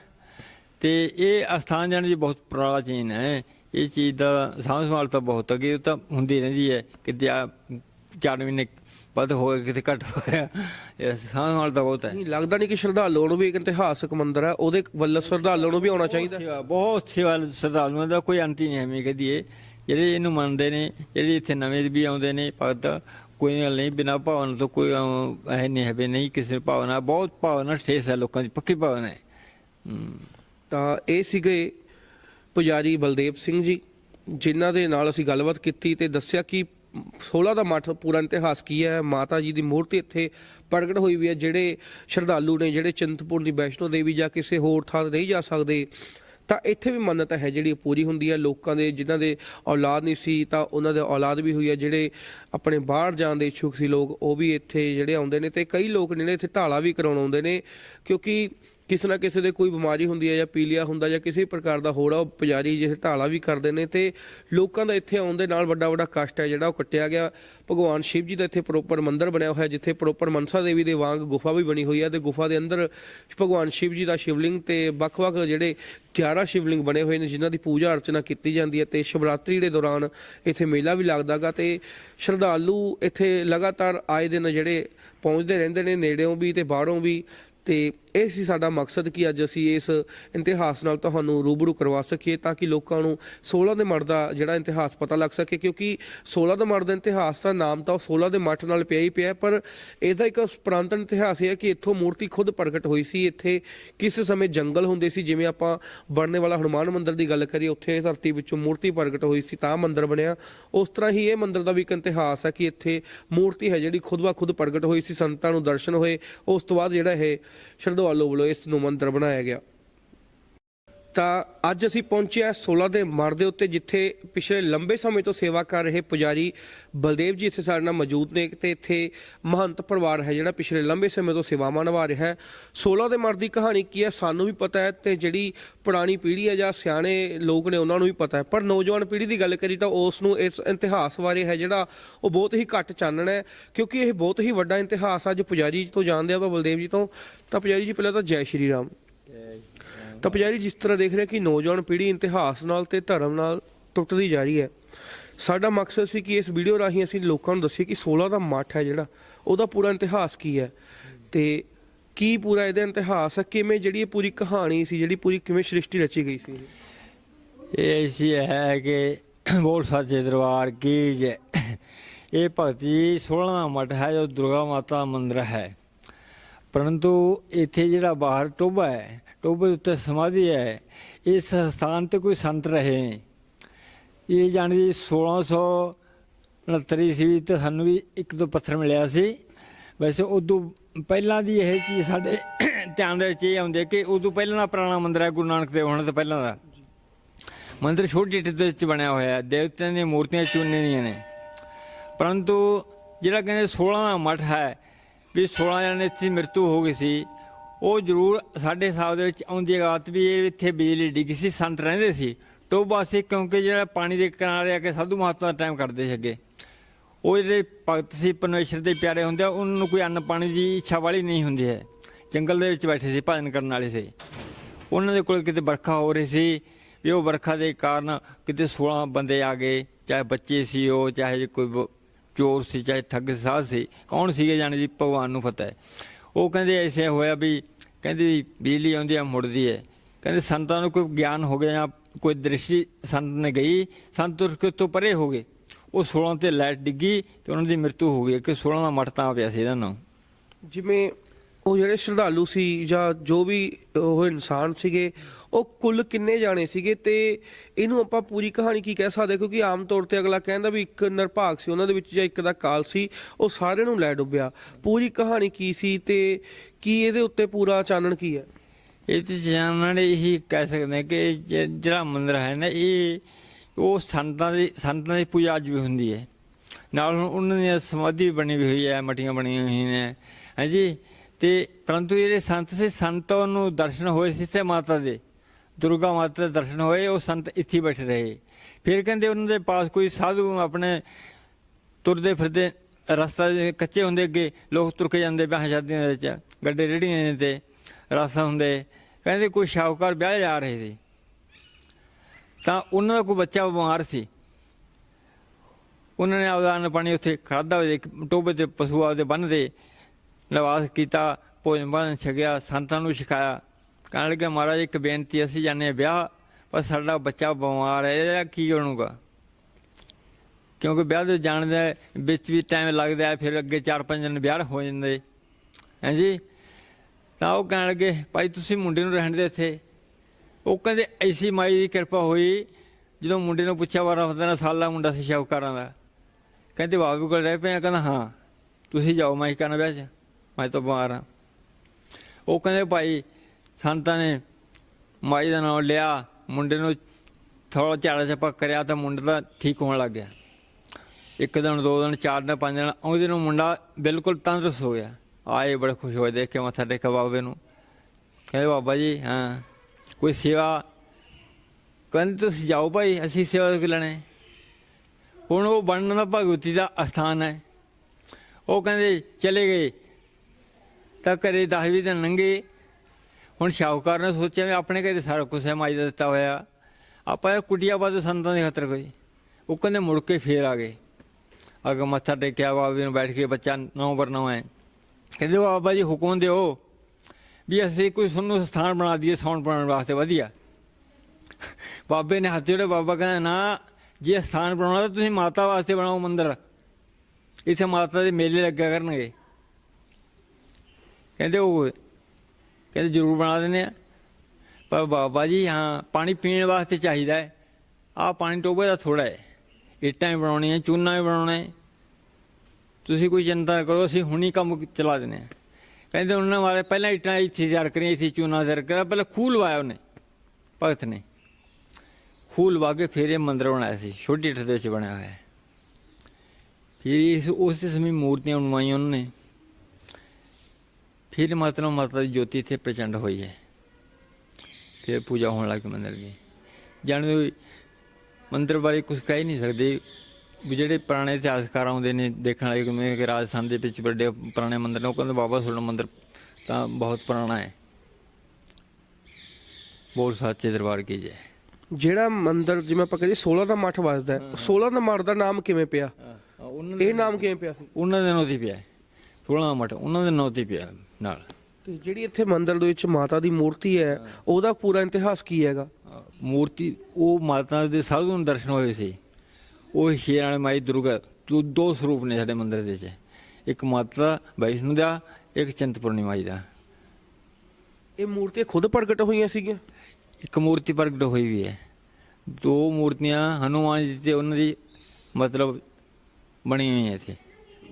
ਤੇ ਇਹ ਅਸਥਾਨ ਜਾਣ ਦੀ ਬਹੁਤ ਪ੍ਰਾਚੀਨ ਹੈ। ਇਹ ਚੀਜ਼ ਦਾ ਸਾਂਭ ਸੰਭਾਲ ਤਾਂ ਬਹੁਤ ਅੱਗੇ ਤਾਂ ਹੁੰਦੀ ਰਹਿੰਦੀ ਹੈ, ਕਿ ਚਾਰ ਮਹੀਨੇ ਵੱਧ ਹੋਇਆ ਕਿਤੇ ਘੱਟ ਹੋਇਆ ਇਹ ਸਾਹ ਨਾਲ ਤਾਂ ਬਹੁਤ ਹੈ। ਨਹੀਂ ਲੱਗਦਾ ਨਹੀਂ ਕਿ ਸ਼ਰਧਾਲੂਆਂ ਨੂੰ ਵੀ ਇੱਕ ਇਤਿਹਾਸਕ ਮੰਦਿਰ ਹੈ ਉਹਦੇ ਵੱਲ ਸ਼ਰਧਾਲੂਆਂ ਨੂੰ ਵੀ ਆਉਣਾ ਚਾਹੀਦਾ ਸੇਵਾ ਬਹੁਤ ਸੇਵਾ ਸ਼ਰਧਾਲੂਆਂ ਦਾ ਕੋਈ ਅੰਤ ਹੀ ਨਹੀਂ ਐਵੇਂ ਕਹਦੀਏ ਜਿਹੜੇ ਇਹਨੂੰ ਮੰਨਦੇ ਨੇ ਜਿਹੜੇ ਇੱਥੇ ਨਵੇਂ ਵੀ ਆਉਂਦੇ ਨੇ ਭਗਤ ਕੋਈ ਗੱਲ ਨਹੀਂ ਬਿਨਾਂ ਭਾਵਨਾ ਤੋਂ ਕੋਈ ਇਹ ਨਹੀਂ ਹੈ ਵੀ ਨਹੀਂ ਕਿਸੇ ਭਾਵਨਾ ਬਹੁਤ ਭਾਵਨਾ ਠੇਸ ਹੈ ਲੋਕਾਂ ਦੀ ਪੱਕੀ ਭਾਵਨਾ ਹੈ। ਤਾਂ ਇਹ ਸੀਗੇ ਪੁਜਾਰੀ ਬਲਦੇਵ ਸਿੰਘ ਜੀ ਜਿਨ੍ਹਾਂ ਦੇ ਨਾਲ ਅਸੀਂ ਗੱਲਬਾਤ ਕੀਤੀ ਤੇ ਦੱਸਿਆ ਕਿ 16 ਦਾ ਮੱਠ ਪੂਰਾ ਇਤਿਹਾਸ ਕੀ ਹੈ? ਮਾਤਾ ਜੀ ਦੀ ਮੂਰਤੀ ਇੱਥੇ ਪ੍ਰਗਟ ਹੋਈ ਵੀ ਹੈ, ਜਿਹੜੇ ਸ਼ਰਧਾਲੂ ਨੇ, ਜਿਹੜੇ ਚਿੰਤਪੁਰਨੀ ਵੈਸ਼ਨੋ ਦੇਵੀ ਜਾਂ ਕਿਸੇ ਹੋਰ ਥਾਂ ਤੇ ਨਹੀਂ ਜਾ ਸਕਦੇ, ਤਾਂ ਇੱਥੇ ਵੀ ਮੰਨਤ ਹੈ ਜਿਹੜੀ ਪੂਰੀ ਹੁੰਦੀ ਹੈ। ਲੋਕਾਂ ਦੇ, ਜਿਨ੍ਹਾਂ ਦੇ ਔਲਾਦ ਨਹੀਂ ਸੀ, ਤਾਂ ਉਹਨਾਂ ਦੇ ਔਲਾਦ ਵੀ ਹੋਈ ਹੈ। ਜਿਹੜੇ ਆਪਣੇ ਬਾਹਰ ਜਾਣ ਦੇ ਇੱਛੁਕ ਸੀ ਲੋਕ, ਉਹ ਵੀ ਇੱਥੇ ਜਿਹੜੇ ਆਉਂਦੇ ਨੇ, ਤੇ ਕਈ ਲੋਕ ਨੇ ਇੱਥੇ ਢਾਲਾ ਵੀ ਕਰਾਉਣ ਆਉਂਦੇ ਨੇ, ਕਿਉਂਕਿ ਕਿਸੇ ਨਾ ਕਿਸੇ ਦੇ ਕੋਈ ਬਿਮਾਰੀ ਹੁੰਦੀ ਹੈ ਜਾਂ ਪੀਲੀਆ ਹੁੰਦਾ ਜਾਂ ਕਿਸੇ ਪ੍ਰਕਾਰ ਦਾ ਹੋਰ ਆ, ਉਹ ਪੁਜਾਰੀ ਜਿਸ ਢਾਲਾ ਵੀ ਕਰਦੇ ਨੇ ਤੇ ਲੋਕਾਂ ਦਾ ਇੱਥੇ ਆਉਣ ਦੇ ਨਾਲ ਵੱਡਾ ਵੱਡਾ ਕਸ਼ਟ ਹੈ ਜਿਹੜਾ ਉਹ ਕੱਟਿਆ ਗਿਆ। ਭਗਵਾਨ ਸ਼ਿਵ ਜੀ ਦਾ ਇੱਥੇ ਪ੍ਰੋਪਰ ਮੰਦਿਰ ਬਣਿਆ ਹੋਇਆ ਜਿੱਥੇ ਪ੍ਰੋਪਰ ਮਨਸਾ ਦੇਵੀ ਦੇ ਵਾਂਗ ਗੁਫਾ ਵੀ ਬਣੀ ਹੋਈ ਹੈ ਤੇ ਗੁਫਾ ਦੇ ਅੰਦਰ ਭਗਵਾਨ ਸ਼ਿਵ ਜੀ ਦਾ ਸ਼ਿਵਲਿੰਗ ਤੇ ਵੱਖ-ਵੱਖ ਜਿਹੜੇ 11 ਸ਼ਿਵਲਿੰਗ ਬਣੇ ਹੋਏ ਨੇ, ਜਿਨ੍ਹਾਂ ਦੀ ਪੂਜਾ ਅਰਚਨਾ ਕੀਤੀ ਜਾਂਦੀ ਹੈ ਤੇ ਸ਼ਿਵਰਾਤਰੀ ਦੇ ਦੌਰਾਨ ਇੱਥੇ ਮੇਲਾ ਵੀ ਲੱਗਦਾਗਾ ਤੇ ਸ਼ਰਧਾਲੂ ਇੱਥੇ ਲਗਾਤਾਰ ਆਏ ਦਿਨ ਜਿਹੜੇ ਪਹੁੰਚਦੇ ਰਹਿੰਦੇ ਨੇ, ਨੇੜਿਓਂ ਵੀ ਤੇ ਬਾਹਰੋਂ ਵੀ ਤੇ ਇਹ ਸੀ ਸਾਡਾ ਮਕਸਦ ਕਿ ਅੱਜ ਅਸੀਂ ਇਸ ਇਤਿਹਾਸ ਨਾਲ ਤੁਹਾਨੂੰ ਰੂਬਰੂ ਕਰਵਾ ਸਕੀਏ ਤਾਂ ਕਿ ਲੋਕਾਂ ਨੂੰ 16 ਦੇ ਮਠ ਦਾ ਜਿਹੜਾ ਇਤਿਹਾਸ ਪਤਾ ਲੱਗ ਸਕੇ, ਕਿਉਂਕਿ 16 ਦੇ ਮਠ ਦਾ ਇਤਿਹਾਸ ਦਾ ਨਾਮ ਤਾਂ ਉਹ 16 ਦੇ ਮੱਠ ਨਾਲ ਪਿਆ ਹੀ ਪਿਆ ਪਰ ਇਹਦਾ ਇੱਕ ਪ੍ਰਾਂਤਨ ਇਤਿਹਾਸ ਇਹ ਹੈ ਕਿ ਇੱਥੋਂ ਮੂਰਤੀ ਖੁਦ ਪ੍ਰਗਟ ਹੋਈ ਸੀ। ਇੱਥੇ ਕਿਸ ਸਮੇਂ ਜੰਗਲ ਹੁੰਦੇ ਸੀ, ਜਿਵੇਂ ਆਪਾਂ ਬਣਨੇ ਵਾਲਾ ਹਨੂਮਾਨ ਮੰਦਿਰ ਦੀ ਗੱਲ ਕਰੀਏ, ਉੱਥੇ ਧਰਤੀ ਵਿੱਚੋਂ ਮੂਰਤੀ ਪ੍ਰਗਟ ਹੋਈ ਸੀ, ਤਾਂ ਮੰਦਿਰ ਬਣਿਆ। ਉਸ ਤਰ੍ਹਾਂ ਹੀ ਇਹ ਮੰਦਿਰ ਦਾ ਵੀ ਇੱਕ ਇਤਿਹਾਸ ਹੈ ਕਿ ਇੱਥੇ ਮੂਰਤੀ ਹੈ ਜਿਹੜੀ ਖੁਦ ਬਾ ਖੁਦ ਪ੍ਰਗਟ ਹੋਈ ਸੀ, ਸੰਤਾਂ ਨੂੰ ਦਰਸ਼ਨ ਹੋਏ। ਉਸ ਤੋਂ ਬਾਅਦ ਜਿਹੜਾ ਇਹ ਸ਼ਰਧਾਲੂ ਵੱਲੋਂ ਇਸ ਨੂੰ ਮੰਤਰ ਬਣਾਇਆ ਗਿਆ। ਤਾਂ ਅੱਜ ਅਸੀਂ ਪਹੁੰਚੇ ਹਾਂ 16 ਦੇ ਮਰ ਦੇ ਉੱਤੇ, ਜਿੱਥੇ ਪਿਛਲੇ ਲੰਬੇ ਸਮੇਂ ਤੋਂ ਸੇਵਾ ਕਰ ਰਹੇ ਪੁਜਾਰੀ ਬਲਦੇਵ ਜੀ ਇੱਥੇ ਸਾਡੇ ਨਾਲ ਮੌਜੂਦ ਨੇ ਤੇ ਇੱਥੇ ਮਹੰਤ ਪਰਿਵਾਰ ਹੈ ਜਿਹੜਾ ਪਿਛਲੇ ਲੰਬੇ ਸਮੇਂ ਤੋਂ ਸੇਵਾਵਾਂ ਨਿਭਾ ਰਿਹਾ ਹੈ। 16 ਦੇ ਮਰ ਦੀ ਕਹਾਣੀ ਕੀ ਹੈ, ਸਾਨੂੰ ਵੀ ਪਤਾ ਹੈ ਤੇ ਜਿਹੜੀ ਪੁਰਾਣੀ ਪੀੜ੍ਹੀ ਹੈ ਜਾਂ ਸਿਆਣੇ ਲੋਕ ਨੇ ਉਹਨਾਂ ਨੂੰ ਵੀ ਪਤਾ ਹੈ। ਪਰ ਨੌਜਵਾਨ ਪੀੜ੍ਹੀ ਦੀ ਗੱਲ ਕਰੀ ਤਾਂ ਉਸ ਨੂੰ ਇਸ ਇਤਿਹਾਸ ਬਾਰੇ ਹੈ ਜਿਹੜਾ ਉਹ ਬਹੁਤ ਹੀ ਘੱਟ ਚਾਨਣ ਹੈ, ਕਿਉਂਕਿ ਇਹ ਬਹੁਤ ਹੀ ਵੱਡਾ ਇਤਿਹਾਸ ਅੱਜ ਪੁਜਾਰੀ ਜੀ ਤੋਂ ਜਾਣਦੇ ਆਪਾਂ ਬਲਦੇਵ ਜੀ ਤੋਂ। ਤਾਂ ਪੁਜਾਰੀ ਜੀ, ਪਹਿਲਾਂ ਤਾਂ ਜੈ ਸ਼੍ਰੀ ਰਾਮ। ਤਾਂ ਪੁਜਾਰੀ ਜਿਸ ਤਰ੍ਹਾਂ ਦੇਖ ਰਿਹਾ ਕਿ ਨੌਜਵਾਨ ਪੀੜ੍ਹੀ ਇਤਿਹਾਸ ਨਾਲ ਤੇ ਧਰਮ ਨਾਲ ਟੁੱਟਦੀ ਜਾ ਰਹੀ ਹੈ, ਸਾਡਾ ਮਕਸਦ ਸੀ ਕਿ ਇਸ ਵੀਡੀਓ ਰਾਹੀਂ ਅਸੀਂ ਲੋਕਾਂ ਨੂੰ ਦੱਸੀਏ ਕਿ 16 ਦਾ ਮੱਠ ਹੈ ਜਿਹੜਾ, ਉਹਦਾ ਪੂਰਾ ਇਤਿਹਾਸ ਕੀ ਹੈ ਤੇ ਕੀ ਪੂਰਾ ਇਹਦਾ ਇਤਿਹਾਸ ਹੈ, ਕਿਵੇਂ ਜਿਹੜੀ ਇਹ ਪੂਰੀ ਕਹਾਣੀ ਸੀ, ਜਿਹੜੀ ਪੂਰੀ ਕਿਵੇਂ ਸ੍ਰਿਸ਼ਟੀ ਰਚੀ ਗਈ ਸੀ ਇਹ? ਐਸੀ ਹੈ ਕਿ ਬੋਲ ਸਾਚੇ ਦਰਬਾਰ ਕੀ ਜੈ। ਇਹ ਭਗਤੀ 16ਵਾਂ ਮਠ ਹੈ, ਜੋ ਦੁਰਗਾ ਮਾਤਾ ਦਾ ਮੰਦਿਰ ਹੈ। ਪਰੰਤੂ ਇੱਥੇ ਜਿਹੜਾ ਬਾਹਰ ਟੋਭਾ ਹੈ ਟੋਭੇ ਉੱਤੇ ਸਮਾਧੀ ਹੈ। ਇਸ ਸਥਾਨ ਤੇ ਕੋਈ ਸੰਤ ਰਹੇ। ਨੇ ਇਹ ਜਾਣੀ 1669 ਈਸਵੀ ਤੇ ਸਾਨੂੰ ਵੀ ਇੱਕ ਦੋ ਪੱਥਰ ਮਿਲਿਆ ਸੀ। ਵੈਸੇ ਉਦੋਂ ਪਹਿਲਾਂ ਦੀ ਇਹ ਚੀਜ਼ ਸਾਡੇ ਧਿਆਨ ਦੇ ਵਿੱਚ ਇਹ ਆਉਂਦੀ ਹੈ ਕਿ ਉਦੋਂ ਪਹਿਲਾਂ ਦਾ ਪੁਰਾਣਾ ਮੰਦਿਰ ਹੈ, ਗੁਰੂ ਨਾਨਕ ਦੇਵ ਹੋਣ ਤੋਂ ਪਹਿਲਾਂ ਦਾ। ਮੰਦਿਰ ਛੋਟੀ ਜਿਹੀ ਦੇ ਵਿੱਚ ਬਣਿਆ ਹੋਇਆ ਹੈ। ਦੇਵਤਿਆਂ ਦੀਆਂ ਮੂਰਤੀਆਂ ਚੁਣਨੇ ਦੀਆਂ ਨੇ। ਪਰੰਤੂ ਜਿਹੜਾ ਕਹਿੰਦੇ 16 ਦਾ ਮਠ ਹੈ, ਵੀ 16 ਜਣੇ ਇੱਥੇ ਮ੍ਰਿਤੂ ਹੋ ਗਈ ਸੀ ਉਹ ਜ਼ਰੂਰ ਸਾਡੇ ਹਿਸਾਬ ਦੇ ਵਿੱਚ ਆਉਂਦੀ ਹੈ ਗਾਤ ਵੀ ਇਹ ਇੱਥੇ ਬਿਜਲੀ ਡਿੱਗੀ ਸੀ, ਸੰਤ ਰਹਿੰਦੇ ਸੀ। ਟੋਬਾ ਸੀ, ਕਿਉਂਕਿ ਜਿਹੜਾ ਪਾਣੀ ਦੇ ਕਿਨਾਰੇ ਆ ਕੇ ਸਾਧੂ ਮਹਾਤਮਾ ਦਾ ਟਾਈਮ ਕਰਦੇ ਸੀ ਅੱਗੇ। ਉਹ ਜਿਹੜੇ ਭਗਤ ਸੀ, ਪਰਮੇਸ਼ਰ ਦੇ ਪਿਆਰੇ ਹੁੰਦੇ ਆ, ਉਹਨਾਂ ਨੂੰ ਕੋਈ ਅੰਨ ਪਾਣੀ ਦੀ ਇੱਛਾ ਵਾਲੀ ਨਹੀਂ ਹੁੰਦੀ ਹੈ। ਜੰਗਲ ਦੇ ਵਿੱਚ ਬੈਠੇ ਸੀ, ਭਜਨ ਕਰਨ ਵਾਲੇ ਸੀ। ਉਹਨਾਂ ਦੇ ਕੋਲ ਕਿਤੇ ਵਰਖਾ ਹੋ ਰਹੀ ਸੀ ਵੀ ਉਹ ਵਰਖਾ ਦੇ ਕਾਰਨ ਕਿਤੇ 16 ਬੰਦੇ ਆ ਗਏ, ਚਾਹੇ ਬੱਚੇ ਸੀ ਉਹ, ਚਾਹੇ ਕੋਈ ਬ- ਚੋਰ ਸੀ, ਚਾਹੇ ਠੱਗ ਸਾਧ ਸੀ। ਕੌਣ ਸੀਗੇ ਜਾਣੇ ਜੀ? ਭਗਵਾਨ ਨੂੰ ਪਤਾ ਹੈ। ਉਹ ਕਹਿੰਦੇ ਐਸੇ ਹੋਇਆ ਵੀ ਕਹਿੰਦੇ ਵੀ ਬਿਜਲੀ ਆਉਂਦੀ ਆ, ਮੁੜਦੀ ਹੈ ਕਹਿੰਦੇ ਸੰਤਾਂ ਨੂੰ ਕੋਈ ਗਿਆਨ ਹੋ ਗਿਆ ਜਾਂ ਕੋਈ ਦ੍ਰਿਸ਼ਟੀ ਸੰਤ ਨੇ ਗਈ, ਸੰਤ ਤੁਰ ਤੋਂ ਪਰੇ ਹੋ ਗਏ। ਉਹ 16 ਤੇ ਲਾਈਟ ਡਿੱਗੀ ਤੇ ਉਹਨਾਂ ਦੀ ਮ੍ਰਿਤੂ ਹੋ ਗਈ ਕਿ 16 ਦਾ ਮਟ ਤਾਂ ਪਿਆ ਸੀ ਇਹਨਾਂ ਨੂੰ। ਜਿਵੇਂ ਉਹ ਜਿਹੜੇ ਸ਼ਰਧਾਲੂ ਸੀ ਜਾਂ ਜੋ ਵੀ ਉਹ ਇਨਸਾਨ ਸੀਗੇ ਉਹ ਕੁੱਲ ਕਿੰਨੇ ਜਾਣੇ ਸੀਗੇ ਤੇ ਇਹਨੂੰ ਆਪਾਂ ਪੂਰੀ ਕਹਾਣੀ ਕੀ ਕਹਿ ਸਕਦੇ? ਕਿਉਂਕਿ ਆਮ ਤੌਰ ਤੇ ਅਗਲਾ ਕਹਿੰਦਾ ਵੀ ਇੱਕ ਨਿਰਭਾਗ ਸੀ, ਉਹਨਾਂ ਦੇ ਵਿੱਚ ਜਾਂ ਇੱਕ ਦਾ ਕਾਲ ਸੀ, ਉਹ ਸਾਰਿਆਂ ਨੂੰ ਲੈ ਡੁੱਬਿਆ। ਪੂਰੀ ਕਹਾਣੀ ਕੀ ਸੀ ਤੇ ਕੀ ਇਹਦੇ ਉੱਤੇ ਪੂਰਾ ਚਾਨਣ ਕੀ ਹੈ? ਇਹ ਤੇ ਜਾਣਨ ਇਹੀ ਕਹਿ ਸਕਦੇ ਹਾਂ ਕਿ ਜ- ਜਿਹੜਾ ਮੰਦਿਰ ਹੈ ਨਾ, ਇਹ ਉਹ ਸੰਤਾਂ ਦੀ ਸੰਤਾਂ ਦੀ ਪੂਜਾ ਅੱਜ ਵੀ ਹੁੰਦੀ ਹੈ। ਨਾਲ ਹੁਣ ਉਹਨਾਂ ਦੀ ਸਮਾਧੀ ਵੀ ਬਣੀ ਵੀ ਹੋਈ ਹੈ ਮਟੀਆਂ ਬਣੀਆਂ ਹੋਈਆਂ ਨੇ ਹਾਂਜੀ ਤੇ ਪਰੰਤੂ ਜਿਹੜੇ ਸੰਤ ਸੀ, ਸੰਤਾਂ ਨੂੰ ਦਰਸ਼ਨ ਹੋਏ ਸੀ ਤੇ ਮਾਤਾ ਦੇ। ਦੁਰਗਾ ਮਾਤਾ ਦੇ ਦਰਸ਼ਨ ਹੋਏ, ਉਹ ਸੰਤ ਇੱਥੇ ਬੈਠੇ ਰਹੇ। ਫਿਰ ਕਹਿੰਦੇ ਉਹਨਾਂ ਦੇ ਪਾਸ ਕੋਈ ਸਾਧੂ ਆਪਣੇ ਤੁਰਦੇ ਫਿਰਦੇ ਰਸਤਾ ਕੱਚੇ ਹੁੰਦੇ ਅੱਗੇ, ਲੋਕ ਤੁਰ ਕੇ ਜਾਂਦੇ ਵਿਆਹ ਸ਼ਾਦੀਆਂ ਦੇ ਵਿੱਚ, ਗੱਡੇ ਰੇੜੀਆਂ ਤੇ ਰਸਤਾ ਹੁੰਦੇ। ਕਹਿੰਦੇ ਕੋਈ ਸ਼ਾਹੂਕਾਰ ਵਿਆਹ ਜਾ ਰਹੇ ਸੀ। ਤਾਂ ਉਹਨਾਂ ਦਾ ਕੋਈ ਬੱਚਾ ਬਿਮਾਰ ਸੀ। ਉਹਨਾਂ ਨੇ ਆਪਦਾ ਅੰਨ ਪਾਣੀ ਉੱਥੇ ਖਾਦਾ ਹੋਏ ਟੋਬੇ ਤੇ ਪਸ਼ੂ ਆਪਦੇ ਬੰਨ ਨਿਵਾਸ ਕੀਤਾ, ਭੋਜਨ ਪਾਣ ਛਕਿਆ, ਸੰਤਾਂ ਨੂੰ ਸਿਖਾਇਆ। ਕਹਿਣ ਲੱਗੇ, ਮਹਾਰਾਜ, ਇੱਕ ਬੇਨਤੀ, ਅਸੀਂ ਜਾਣੇ ਵਿਆਹ, ਪਰ ਸਾਡਾ ਬੱਚਾ ਬਿਮਾਰ ਹੈ, ਇਹਦਾ ਕੀ ਬਣੂਗਾ? ਕਿਉਂਕਿ ਵਿਆਹ ਦੇ ਜਾਣ ਦੇ ਵਿੱਚ ਵੀ ਟਾਈਮ ਲੱਗਦਾ ਹੈ, ਫਿਰ ਅੱਗੇ 4-5 ਦਿਨ ਵਿਆਹ ਹੋ ਜਾਂਦੇ। ਹਾਂਜੀ ਤਾਂ ਉਹ ਕਹਿਣ ਲੱਗੇ, ਭਾਈ, ਤੁਸੀਂ ਮੁੰਡੇ ਨੂੰ ਰਹਿਣ ਦੇ ਇੱਥੇ। ਉਹ ਕਹਿੰਦੇ, ਐਸੀ ਮਾਈ ਦੀ ਕਿਰਪਾ ਹੋਈ, ਜਦੋਂ ਮੁੰਡੇ ਨੂੰ ਪੁੱਛਿਆ ਵਾਰਾ ਫਤਨਾ ਸਾਲ ਦਾ ਮੁੰਡਾ ਸੀ ਸ਼ੌਕਾਰਾਂ ਦਾ। ਕਹਿੰਦੇ, ਬਾਬੂ ਕੋਲ ਰਹਿ ਪਿਆ? ਕਹਿੰਦਾ, ਹਾਂ। ਤੁਸੀਂ ਜਾਓ ਮੈਂ ਕਹਿੰਦਾ ਵਿਆਹ 'ਚ, ਮੈਂ ਤਾਂ ਬਿਮਾਰ ਹਾਂ। ਉਹ ਕਹਿੰਦੇ, ਭਾਈ ਸੰਤਾਂ ਨੇ ਮਾਈ ਦਾ ਨਾਮ ਲਿਆ, ਮੁੰਡੇ ਨੂੰ ਥੋੜਾ ਝਾੜਾ ਚੱਪਾ ਕਰਿਆ ਤਾਂ ਮੁੰਡਾ ਤਾਂ ਠੀਕ ਹੋਣ ਲੱਗ ਗਿਆ। ਇੱਕ ਦਿਨ, ਦੋ ਦਿਨ, ਚਾਰ ਦਿਨ, ਪੰਜ ਦਿਨ ਉਹਦੇ ਨੂੰ ਮੁੰਡਾ ਬਿਲਕੁਲ ਤੰਦਰੁਸਤ ਹੋ ਗਿਆ। ਆਏ ਬੜੇ ਖੁਸ਼ ਹੋਏ, ਦੇਖ ਕੇ ਮੱਥਾ ਟੇਕਿਆ ਬਾਬੇ ਨੂੰ। ਕਹਿੰਦੇ, ਬਾਬਾ ਜੀ, ਹਾਂ, ਕੋਈ ਸੇਵਾ ਕਹਿੰਦੇ, ਤੁਸੀਂ ਜਾਓ ਭਾਈ, ਅਸੀਂ ਸੇਵਾ ਕਿ ਲੈਣੇ? ਹੁਣ ਉਹ ਬਣਨ ਦਾ ਭਗਵਤੀ ਦਾ ਅਸਥਾਨ ਹੈ। ਉਹ ਕਹਿੰਦੇ, ਚਲੇ ਗਏ। ਤਾਂ ਘਰੇ 10 ਵੀਹ ਦਿਨ ਲੰਘੇ। ਹੁਣ ਸ਼ਾਹੂਕਾਰ ਨੇ ਸੋਚਿਆ ਵੀ ਆਪਣੇ ਘਰੇ ਸਾਰਾ ਕੁਝ ਹੈ, ਮਾਈ ਦਾ ਦਿੱਤਾ ਹੋਇਆ। ਆਪਾਂ ਇਹ ਕੁਟੀਆ ਬਾਦ ਸੰਤਾਂ ਦੇ ਖਤਰ ਕੋਈ। ਉਹ ਕਹਿੰਦੇ ਮੁੜ ਕੇ ਫੇਰ ਆ ਗਏ। ਅਗੇ ਮੱਥਾ ਟੇਕਿਆ, ਬਾਬੇ ਨੂੰ ਬੈਠ ਕੇ ਬੱਚਾ ਨੌ ਵਰਨਾ ਹੈ। ਕਹਿੰਦੇ ਬਾਬਾ ਜੀ ਹੁਕਮ ਦਿਓ ਵੀ ਅਸੀਂ ਕੋਈ ਤੁਹਾਨੂੰ ਸਥਾਨ ਬਣਾ ਦਈਏ ਸੌਣ ਬਣਾਉਣ ਵਾਸਤੇ, ਵਧੀਆ। ਬਾਬੇ ਨੇ ਹੱਥ ਜੋੜੇ ਬਾਬਾ ਕਹਿੰਦਾ, ਨਾ, ਜੇ ਸਥਾਨ ਬਣਾਉਣਾ ਤਾਂ ਤੁਸੀਂ ਮਾਤਾ ਵਾਸਤੇ ਬਣਾਓ ਮੰਦਰ। ਇੱਥੇ ਮਾਤਾ ਦੇ ਮੇਲੇ ਲੱਗਿਆ ਕਰਨਗੇ। ਕਹਿੰਦੇ ਉਹ ਕਹਿੰਦੇ ਜ਼ਰੂਰ ਬਣਾ ਦਿੰਦੇ ਆ। ਪਰ ਬਾਬਾ ਜੀ, ਹਾਂ, ਪਾਣੀ ਪੀਣ ਵਾਸਤੇ ਚਾਹੀਦਾ ਹੈ। ਆਹ ਪਾਣੀ ਟੋਬੇ ਦਾ ਥੋੜਾ ਹੈ। ਇੱਟਾਂ ਹੀ ਬਣਾਉਣੀਆਂ, ਚੂਨਾ ਹੀ ਬਣਾਉਣਾ ਹੈ। ਤੁਸੀਂ ਕੋਈ ਚਿੰਤਾ ਕਰੋ, ਅਸੀਂ ਹੁਣੀ ਕੰਮ ਚਲਾ ਦਿੰਦੇ ਆ ਕਹਿੰਦੇ ਉਹਨਾਂ ਵਾਲੇ ਪਹਿਲਾਂ ਇੱਟਾਂ ਇੱਥੇ ਤਿਆਰ ਕਰੀਆਂ, ਇੱਥੇ ਚੂਨਾ ਤਿਆਰ ਕਰਿਆ, ਪਹਿਲਾਂ ਖੂਹ ਲਵਾਇਆ ਉਹਨੇ, ਭਗਤ ਨੇ। ਖੂਹ ਲਵਾ ਕੇ ਫਿਰ ਇਹ ਮੰਦਰ ਬਣਾਇਆ ਸੀ, ਛੋਟੀ ਇੱਟ ਦੇ ਵਿੱਚ ਬਣਿਆ ਹੋਇਆ ਹੈ। ਫਿਰ ਉਸ ਸਮੇਂ ਮੂਰਤੀਆਂ ਬਣਵਾਈਆਂ ਉਹਨਾਂ। ਨੇ ਫਿਰ ਮਤਲਬ ਮਾਤਾ ਦੀ ਜੋਤੀ ਇੱਥੇ ਪ੍ਰਚੰਡ ਹੋਈ ਹੈ ਫਿਰ ਪੂਜਾ ਹੋਣ ਲੱਗੀ ਮੰਦਿਰ ਦੀ ਜਾਣਦੇ ਹੋ ਮੰਦਿਰ ਬਾਰੇ ਕੁਝ ਕਹਿ ਨਹੀਂ ਸਕਦੇ ਵੀ ਜਿਹੜੇ ਪੁਰਾਣੇ ਇਤਿਹਾਸਕਾਰ ਆਉਂਦੇ ਨੇ ਦੇਖਣ ਵਾਲੇ ਜਿਵੇਂ ਕਿ ਰਾਜਸਥਾਨ ਦੇ ਵਿੱਚ ਵੱਡੇ ਪੁਰਾਣੇ ਮੰਦਿਰ ਨੇ ਉਹ ਕਹਿੰਦੇ ਬਾਬਾ ਤੁਹਾਡਾ ਮੰਦਿਰ ਤਾਂ ਬਹੁਤ ਪੁਰਾਣਾ ਹੈ ਬੋਲ ਸੱਚੇ ਦਰਬਾਰ ਕੀ ਜੈ ਜਿਹੜਾ ਮੰਦਿਰ ਜਿਵੇਂ ਆਪਾਂ ਕਹਿੰਦੇ 16 ਦਾ ਮੱਠ ਵੱਜਦਾ ਹੈ 16 ਦਾ ਮੱਠ ਦਾ ਨਾਮ ਕਿਵੇਂ ਪਿਆ ਉਹਨਾਂ ਇਹ ਨਾਮ ਕਿਵੇਂ ਪਿਆ ਸੀ ਉਹਨਾਂ ਦੇ ਨਾਂ ਤੇ ਪਿਆ 16 ਮਠ ਉਹਨਾਂ ਦੇ ਨਾਂ ਤੇ ਪਿਆ ਨਾਲ। ਤੇ ਜਿਹੜੀ ਇੱਥੇ ਮੰਦਿਰ ਦੇ ਵਿੱਚ ਮਾਤਾ ਦੀ ਮੂਰਤੀ ਹੈ ਉਹਦਾ ਪੂਰਾ ਇਤਿਹਾਸ ਕੀ ਹੈਗਾ? ਮੂਰਤੀ ਉਹ ਮਾਤਾ ਦੇ ਸਾਧੂ ਨੂੰ ਦਰਸ਼ਨ ਹੋਏ ਸੀ। ਉਹ ਸ਼ੇਰ ਮਾਈ ਦੁਰਗਾ ਦੋ ਦੋ ਸਰੂਪ ਨੇ ਸਾਡੇ ਮੰਦਿਰ ਦੇ ਵਿੱਚ। ਇੱਕ ਮਾਤਾ ਵੈਸ਼ਨੂ ਦਾ ਇੱਕ ਚਿੰਤਪੁਰਨੀ ਮਾਈ ਦਾ। ਇਹ ਮੂਰਤੀਆਂ ਖੁਦ ਪ੍ਰਗਟ ਹੋਈਆਂ ਸੀਗੀਆਂ? ਇੱਕ ਮੂਰਤੀ ਪ੍ਰਗਟ ਹੋਈ ਵੀ ਹੈ। ਦੋ ਮੂਰਤੀਆਂ ਹਨੂਮਾਨ ਜੀ ਤੇ ਉਹਨਾਂ ਦੀ ਮਤਲਬ ਬਣੀ ਹੋਈ ਹੈ ਇੱਥੇ।